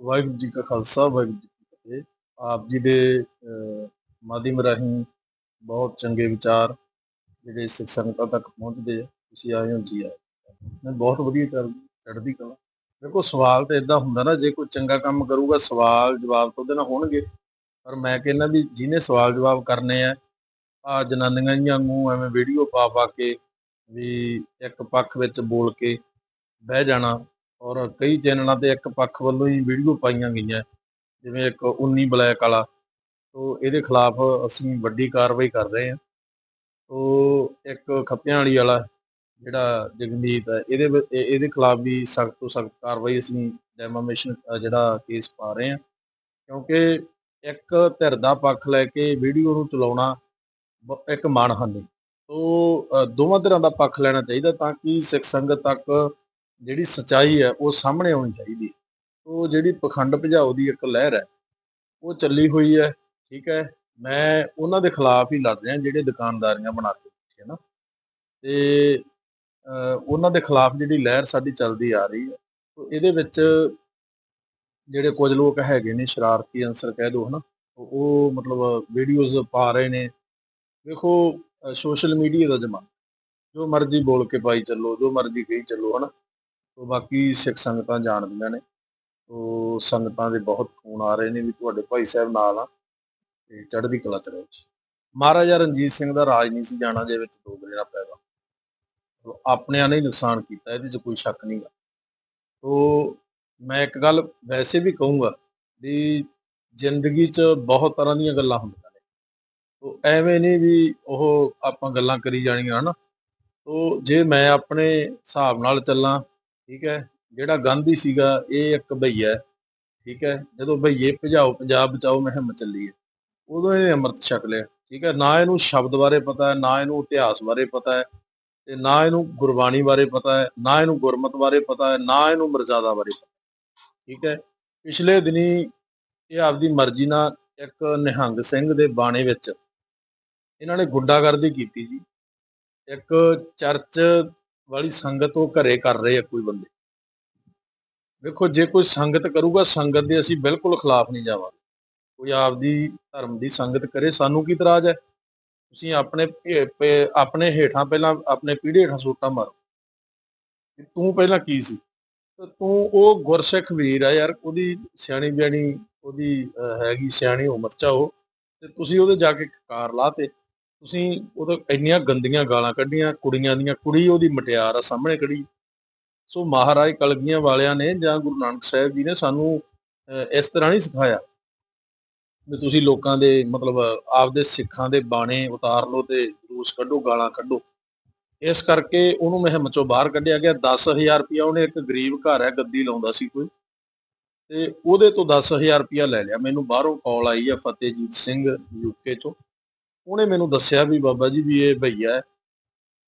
ਵਾਹਿਗੁਰੂ ਜੀ ਕਾ ਖਾਲਸਾ, ਵਾਹਿਗੁਰੂ ਜੀ ਕੀ ਫਤਿਹ। ਆਪ ਜੀ ਦੇ ਮਾਧਿਅਮ ਰਾਹੀਂ ਬਹੁਤ ਚੰਗੇ ਵਿਚਾਰ ਜਿਹੜੇ ਸਿੱਖ ਸੰਗਤਾਂ ਤੱਕ ਪਹੁੰਚਦੇ ਆ, ਤੁਸੀਂ ਆਏ ਹੋ, ਜੀ ਆਏ ਮੈਂ ਬਹੁਤ ਵਧੀਆ ਚੱਲ ਚੜ੍ਹਦੀ ਕਲਾ। ਦੇਖੋ ਸਵਾਲ ਤਾਂ ਇਦਾਂ ਹੁੰਦਾ ਨਾ, ਜੇ ਕੋਈ ਚੰਗਾ ਕੰਮ ਕਰੂਗਾ, ਸਵਾਲ ਜਵਾਬ ਤਾਂ ਉਹਦੇ ਨਾਲ ਹੋਣਗੇ। ਪਰ ਮੈਂ ਕਹਿੰਦਾ ਵੀ ਜਿਹਨੇ ਸਵਾਲ ਜਵਾਬ ਕਰਨੇ ਆ ਆ ਜਨਾਨੀਆਂ ਜੀਆਂ ਨੂੰ ਐਵੇਂ ਵੀਡੀਓ ਪਾ ਪਾ ਕੇ ਵੀ ਇੱਕ ਪੱਖ ਵਿੱਚ ਬੋਲ ਕੇ ਬਹਿ ਜਾਣਾ ਔਰ ਕਈ ਚੈਨਲਾਂ ਤੇ ਇੱਕ ਪੱਖ ਵੱਲੋਂ ਹੀ ਵੀਡੀਓ ਪਾਈਆਂ ਗਈਆਂ, ਜਿਵੇਂ ਇੱਕ 19 ਬਲੈਕ ਵਾਲਾ, ਤੋਂ ਇਹਦੇ ਖਿਲਾਫ ਅਸੀਂ ਵੱਡੀ ਕਾਰਵਾਈ ਕਰ ਰਹੇ ਹਾਂ। ਤੋਂ ਇੱਕ ਖੱਪਿਆਂ ਵਾਲੀ ਵਾਲਾ, ਜਿਹੜਾ ਜਗਮੀਤ ਹੈ, ਇਹਦੇ ਇਹਦੇ ਖਿਲਾਫ ਵੀ ਸਖਤ ਤੋਂ ਸਖਤ ਕਾਰਵਾਈ ਅਸੀਂ ਡੈਮਾਮੇਸ਼ਨ ਜਿਹੜਾ ਕੇਸ ਪਾ ਰਹੇ ਹਾਂ। ਕਿਉਂਕਿ ਇੱਕ ਧਿਰ ਦਾ ਪੱਖ ਲੈ ਕੇ ਵੀਡੀਓ ਨੂੰ ਚਲਾਉਣਾ ਇੱਕ ਮਾਣਹਾਨੀ ਤੋਂ ਦੋਵਾਂ ਧਿਰਾਂ ਦਾ ਪੱਖ ਲੈਣਾ ਚਾਹੀਦਾ ਤਾਂ ਕਿ ਸਿੱਖ ਸੰਗਤ ਤੱਕ ਜਿਹੜੀ ਸਚਾਈ ਹੈ ਉਹ ਸਾਹਮਣੇ ਆਉਣੀ ਚਾਹੀਦੀ ਹੈ। ਉਹ ਜਿਹੜੀ ਪਖੰਡ ਭਜਾਓ ਦੀ ਇੱਕ ਲਹਿਰ ਹੈ ਉਹ ਚੱਲੀ ਹੋਈ ਹੈ ਠੀਕ ਹੈ। ਮੈਂ ਉਹਨਾਂ ਦੇ ਖਿਲਾਫ ਹੀ ਲੜ ਰਿਹਾ ਜਿਹੜੇ ਦੁਕਾਨਦਾਰੀਆਂ ਬਣਾ ਕੇ ਬੈਠੇ ਨਾ। ਤੇ ਅਹ, ਉਹਨਾਂ ਦੇ ਖਿਲਾਫ ਜਿਹੜੀ ਲਹਿਰ ਸਾਡੀ ਚੱਲਦੀ ਆ ਰਹੀ ਹੈ ਇਹਦੇ ਵਿੱਚ ਜਿਹੜੇ ਕੁਝ ਲੋਕ ਹੈਗੇ ਨੇ ਸ਼ਰਾਰਤੀ ਅੰਸਰ ਕਹਿ ਦੋ ਹਨਾ। ਉਹ- ਮਤਲਬ ਵੀਡੀਓਜ਼ ਪਾ ਰਹੇ ਨੇ। ਦੇਖੋ ਸੋਸ਼ਲ ਮੀਡੀਆ ਦਾ ਜ਼ਮਾਨਾ। ਜੋ ਮਰਜ਼ੀ ਬੋਲ ਕੇ ਪਾਈ ਚੱਲੋ ਜੋ ਮਰਜ਼ੀ ਕਹੀ ਚੱਲੋ ਹਨਾ। ਤੋ ਬਾਕੀ ਸਿੱਖ ਸੰਗਤਾਂ ਜਾਣਦੀਆਂ ਨੇ। ਤੋ ਸੰਗਤਾਂ ਦੇ ਬਹੁਤ ਫੋਨ ਆ ਰਹੇ ਨੇ ਵੀ ਤੁਹਾਡੇ ਭਾਈ ਸਾਹਿਬ ਨਾਲ ਆ ਤੇ ਚੜ੍ਹਦੀ ਕਲਾ ਚ ਰਹੋ ਜੀ। ਮਹਾਰਾਜਾ ਰਣਜੀਤ ਸਿੰਘ ਦਾ ਰਾਜ ਨਹੀਂ ਸੀ ਜਾਣਾ ਜੇ ਵਿੱਚ ਦੋ ਗਲੇਰਾ ਪੈਦਾ। ਆਪਣਿਆਂ ਨੇ ਨੁਕਸਾਨ ਕੀਤਾ, ਇਹਦੇ 'ਚ ਕੋਈ ਸ਼ੱਕ ਨਹੀਂ ਗਾ। ਮੈਂ ਇੱਕ ਗੱਲ ਵੈਸੇ ਵੀ ਕਹੂੰਗਾ ਵੀ ਜ਼ਿੰਦਗੀ 'ਚ ਬਹੁਤ ਤਰ੍ਹਾਂ ਦੀਆਂ ਗੱਲਾਂ ਹੁੰਦੀਆਂ ਨੇ। ਤੋ ਐਵੇਂ ਨਹੀਂ ਵੀ ਉਹ ਆਪਾਂ ਗੱਲਾਂ ਕਰੀ ਜਾਣੀਆਂ ਹਨਾ। ਤੋ ਜੇ ਮੈਂ ਆਪਣੇ ਹਿਸਾਬ ਨਾਲ ਚੱਲਾਂ ਠੀਕ ਹੈ, ਜਿਹੜਾ ਗਾਂਧੀ ਸੀਗਾ ਇਹ ਇੱਕ ਭਈਆ ਠੀਕ ਹੈ, ਜਦੋਂ ਭਈਏ ਭਜਾਓ, ਪੰਜਾਬ ਬਚਾਓ ਮੁਹਿੰਮ ਚੱਲੀ ਹੈ। ਉਦੋਂ ਇਹ ਅੰਮ੍ਰਿਤ ਛਕ ਲਿਆ, ਠੀਕ ਹੈ, ਨਾ ਇਹਨੂੰ ਸ਼ਬਦ ਬਾਰੇ ਪਤਾ ਹੈ, ਨਾ ਇਹਨੂੰ ਇਤਿਹਾਸ ਬਾਰੇ ਪਤਾ ਹੈ ਤੇ ਨਾ ਇਹਨੂੰ ਗੁਰਬਾਣੀ ਬਾਰੇ ਪਤਾ ਹੈ, ਨਾ ਇਹਨੂੰ ਗੁਰਮਤ ਬਾਰੇ ਪਤਾ ਹੈ, ਨਾ ਇਹਨੂੰ ਮਰਜ਼ਾਦਾ ਬਾਰੇ ਪਤਾ ਠੀਕ ਹੈ। ਪਿਛਲੇ ਦਿਨੀ ਇਹ ਆਪਦੀ ਮਰਜ਼ੀ ਨਾਲ ਇੱਕ ਨਿਹੰਗ ਸਿੰਘ ਦੇ ਬਾਣੇ ਵਿੱਚ ਇਹਨਾਂ ਨੇ ਗੁੰਡਾਗਰਦੀ ਕੀਤੀ ਜੀ। ਇੱਕ ਚਰਚ ਵਾਲੀ ਸੰਗਤ ਉਹ ਘਰੇ ਕਰ ਰਹੇ ਆ ਕੋਈ ਬੰਦੇ। ਵੇਖੋ, ਜੇ ਕੋਈ ਸੰਗਤ ਕਰੂਗਾ, ਸੰਗਤ ਦੇ ਅਸੀਂ ਬਿਲਕੁਲ ਖਿਲਾਫ ਨਹੀਂ ਜਾਵਾਂਗੇ। ਕੋਈ ਆਪਦੀ ਧਰਮ ਦੀ ਸੰਗਤ ਕਰੇ, ਸਾਨੂੰ ਕੀ ਇਤਰਾਜ਼ ਹੈ? ਤੁਸੀਂ ਆਪਣੇ ਆਪਣੇ ਹੇਠਾਂ ਪਹਿਲਾਂ ਆਪਣੇ ਪੀੜੇ ਹੇਠਾਂ ਸੋਟਾ ਮਾਰੋ। ਤੂੰ ਪਹਿਲਾਂ ਕੀ ਸੀ? ਤੂੰ ਉਹ ਗੁਰਸਿੱਖ ਵੀਰ ਆ ਯਾਰ, ਉਹਦੀ ਸਿਆਣੀ ਬਿਆਣੀ, ਉਹਦੀ ਹੈਗੀ ਸਿਆਣੀ ਉਮਰ ਚ ਉਹ, ਤੇ ਤੁਸੀਂ ਉਹਦੇ ਜਾ ਕੇ ਕਾਰ ਲਾਤੇ। ਤੁਸੀਂ ਉਹਦੇ ਇੰਨੀਆਂ ਗੰਦੀਆਂ ਗਾਲਾਂ ਕੱਢੀਆਂ ਕੁੜੀਆਂ ਦੀਆਂ ਕੁੜੀ ਉਹਦੀ ਮਟਿਆਰ ਆ ਸਾਹਮਣੇ ਖੜੀ। ਸੋ ਮਹਾਰਾਜ ਕਲਗੀਆਂ ਵਾਲਿਆਂ ਨੇ ਜਾਂ ਗੁਰੂ ਨਾਨਕ ਸਾਹਿਬ ਜੀ ਨੇ ਸਾਨੂੰ ਅਹ, ਇਸ ਤਰ੍ਹਾਂ ਨਹੀਂ ਸਿਖਾਇਆ ਵੀ ਤੁਸੀਂ ਲੋਕਾਂ ਦੇ ਮਤਲਬ ਆਪਦੇ ਸਿੱਖਾਂ ਦੇ ਬਾਣੇ ਉਤਾਰ ਲਓ ਤੇ ਜਲੂਸ ਕੱਢੋ ਗਾਲਾਂ ਕੱਢੋ। ਇਸ ਕਰਕੇ ਉਹਨੂੰ ਮੁਹਿੰਮ ਚੋਂ ਬਾਹਰ ਕੱਢਿਆ ਗਿਆ। 10000 ਰੁਪਇਆ ਉਹਨੇ ਇੱਕ ਗਰੀਬ ਘਰ ਹੈ ਗੱਦੀ ਲਾਉਂਦਾ ਸੀ ਕੋਈ। ਤੇ ਉਹਦੇ ਤੋਂ 10000 ਰੁਪਇਆ ਲੈ ਲਿਆ। ਮੈਨੂੰ ਬਾਹਰੋਂ ਕਾਲ ਆਈ ਆ ਫਤਿਹਜੀਤ ਸਿੰਘ ਯੂਕੇ ਚੋਂ। ਉਹਨੇ ਮੈਨੂੰ ਦੱਸਿਆ ਵੀ ਬਾਬਾ ਜੀ ਵੀ ਇਹ ਭਈਆ ਹੈ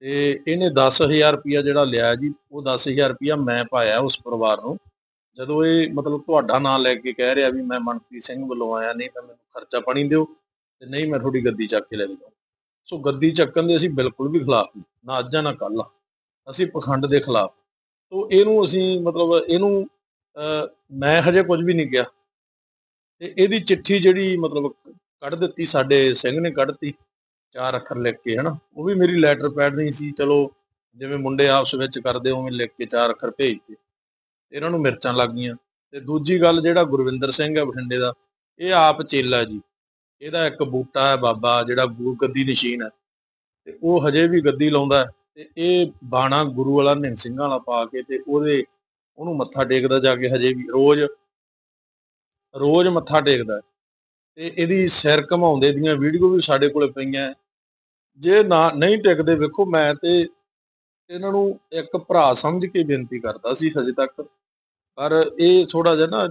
ਤੇ ਇਹਨੇ 10000 ਰੁਪਇਆ ਜਿਹੜਾ ਲਿਆ ਜੀ, ਉਹ 10000 ਰੁਪਇਆ ਮੈਂ ਪਾਇਆ ਉਸ ਪਰਿਵਾਰ ਨੂੰ। ਜਦੋਂ ਇਹ ਮਤਲਬ ਤੁਹਾਡਾ ਨਾਮ ਲੈ ਕੇ ਕਹਿ ਰਿਹਾ ਵੀ ਮੈਂ ਮਨਪ੍ਰੀਤ ਸਿੰਘ ਵੱਲੋਂ ਆਇਆ ਨਹੀਂ, ਤਾਂ ਮੈਨੂੰ ਖਰਚਾ ਪਾਣੀ ਦਿਓ ਤੇ ਨਹੀਂ ਮੈਂ ਤੁਹਾਡੀ ਗੱਦੀ ਚੱਕ ਕੇ ਲੈ ਕੇ ਜਾਊਂ ਸੋ ਗੱਦੀ ਚੱਕਣ ਦੇ ਅਸੀਂ ਬਿਲਕੁਲ ਵੀ ਖਿਲਾਫ ਨਾ ਅੱਜ ਆ ਨਾ ਕੱਲ ਅਸੀਂ ਪਖੰਡ ਦੇ ਖਿਲਾਫ। ਸੋ ਇਹਨੂੰ ਅਸੀਂ ਮਤਲਬ ਇਹਨੂੰ ਮੈਂ ਹਜੇ ਕੁਝ ਵੀ ਨਹੀਂ ਕਿਹਾ। ਤੇ ਇਹਦੀ ਚਿੱਠੀ ਜਿਹੜੀ ਮਤਲਬ ਕੱਢ ਦਿੱਤੀ, ਸਾਡੇ ਸਿੰਘ ਨੇ ਕੱਢਤੀ ਚਾਰ ਅੱਖਰ ਲਿਖ ਕੇ, ਹਨਾ? ਉਹ ਵੀ ਮੇਰੀ ਲੈਟਰ ਪੈਡ ਨਹੀਂ ਸੀ, ਚਲੋ, ਜਿਵੇਂ ਮੁੰਡੇ ਆਪਸ ਵਿੱਚ ਕਰਦੇ, ਉਵੇਂ ਲਿਖ ਕੇ ਚਾਰ ਅੱਖਰ ਭੇਜਤੇ ਇਹਨਾਂ ਨੂੰ ਮਿਰਚਾਂ ਲੱਗ ਗਈਆਂ। ਤੇ ਦੂਜੀ ਗੱਲ ਜਿਹੜਾ ਗੁਰਵਿੰਦਰ ਸਿੰਘ ਹੈ ਬਠਿੰਡੇ ਦਾ, ਇਹ ਆਪ ਚੇਲਾ ਜੀ। ਇਹਦਾ ਇੱਕ ਬੂਟਾ ਹੈ ਬਾਬਾ, ਜਿਹੜਾ ਗੁਰੂ ਗੱਦੀ ਨਸ਼ੀਨ ਹੈ। ਤੇ ਉਹ ਹਜੇ ਵੀ ਗੱਦੀ ਲਾਉਂਦਾ ਤੇ ਇਹ ਬਾਣਾ ਗੁਰੂ ਵਾਲਾ ਨਿਹੰਗ ਸਿੰਘਾਂ ਵਾਲਾ ਪਾ ਕੇ ਤੇ ਉਹਦੇ, ਉਹਨੂੰ ਮੱਥਾ ਟੇਕਦਾ ਜਾ ਕੇ ਹਜੇ ਵੀ, ਰੋਜ਼ ਰੋਜ਼ ਮੱਥਾ ਟੇਕਦਾ ਤੇ ਇਹਦੀ ਸਿਰ ਘਮਾਉਂਦੇ ਦੀਆਂ ਵੀਡੀਓ ਵੀ ਸਾਡੇ ਕੋਲੇ ਪਈਆਂ। ਹੈ। ਜੇ ਨਾ ਨਹੀਂ ਟਿਕਦੇ, ਵੇਖੋ ਮੈਂ ਤੇ ਇਹਨਾਂ ਨੂੰ ਇੱਕ ਭਰਾ ਸਮਝ ਕੇ ਬੇਨਤੀ ਕਰਦਾ ਸੀ ਹਜੇ ਤੱਕ। ਪਰ ਇਹ ਥੋੜਾ ਜਿਹਾ ਨਾ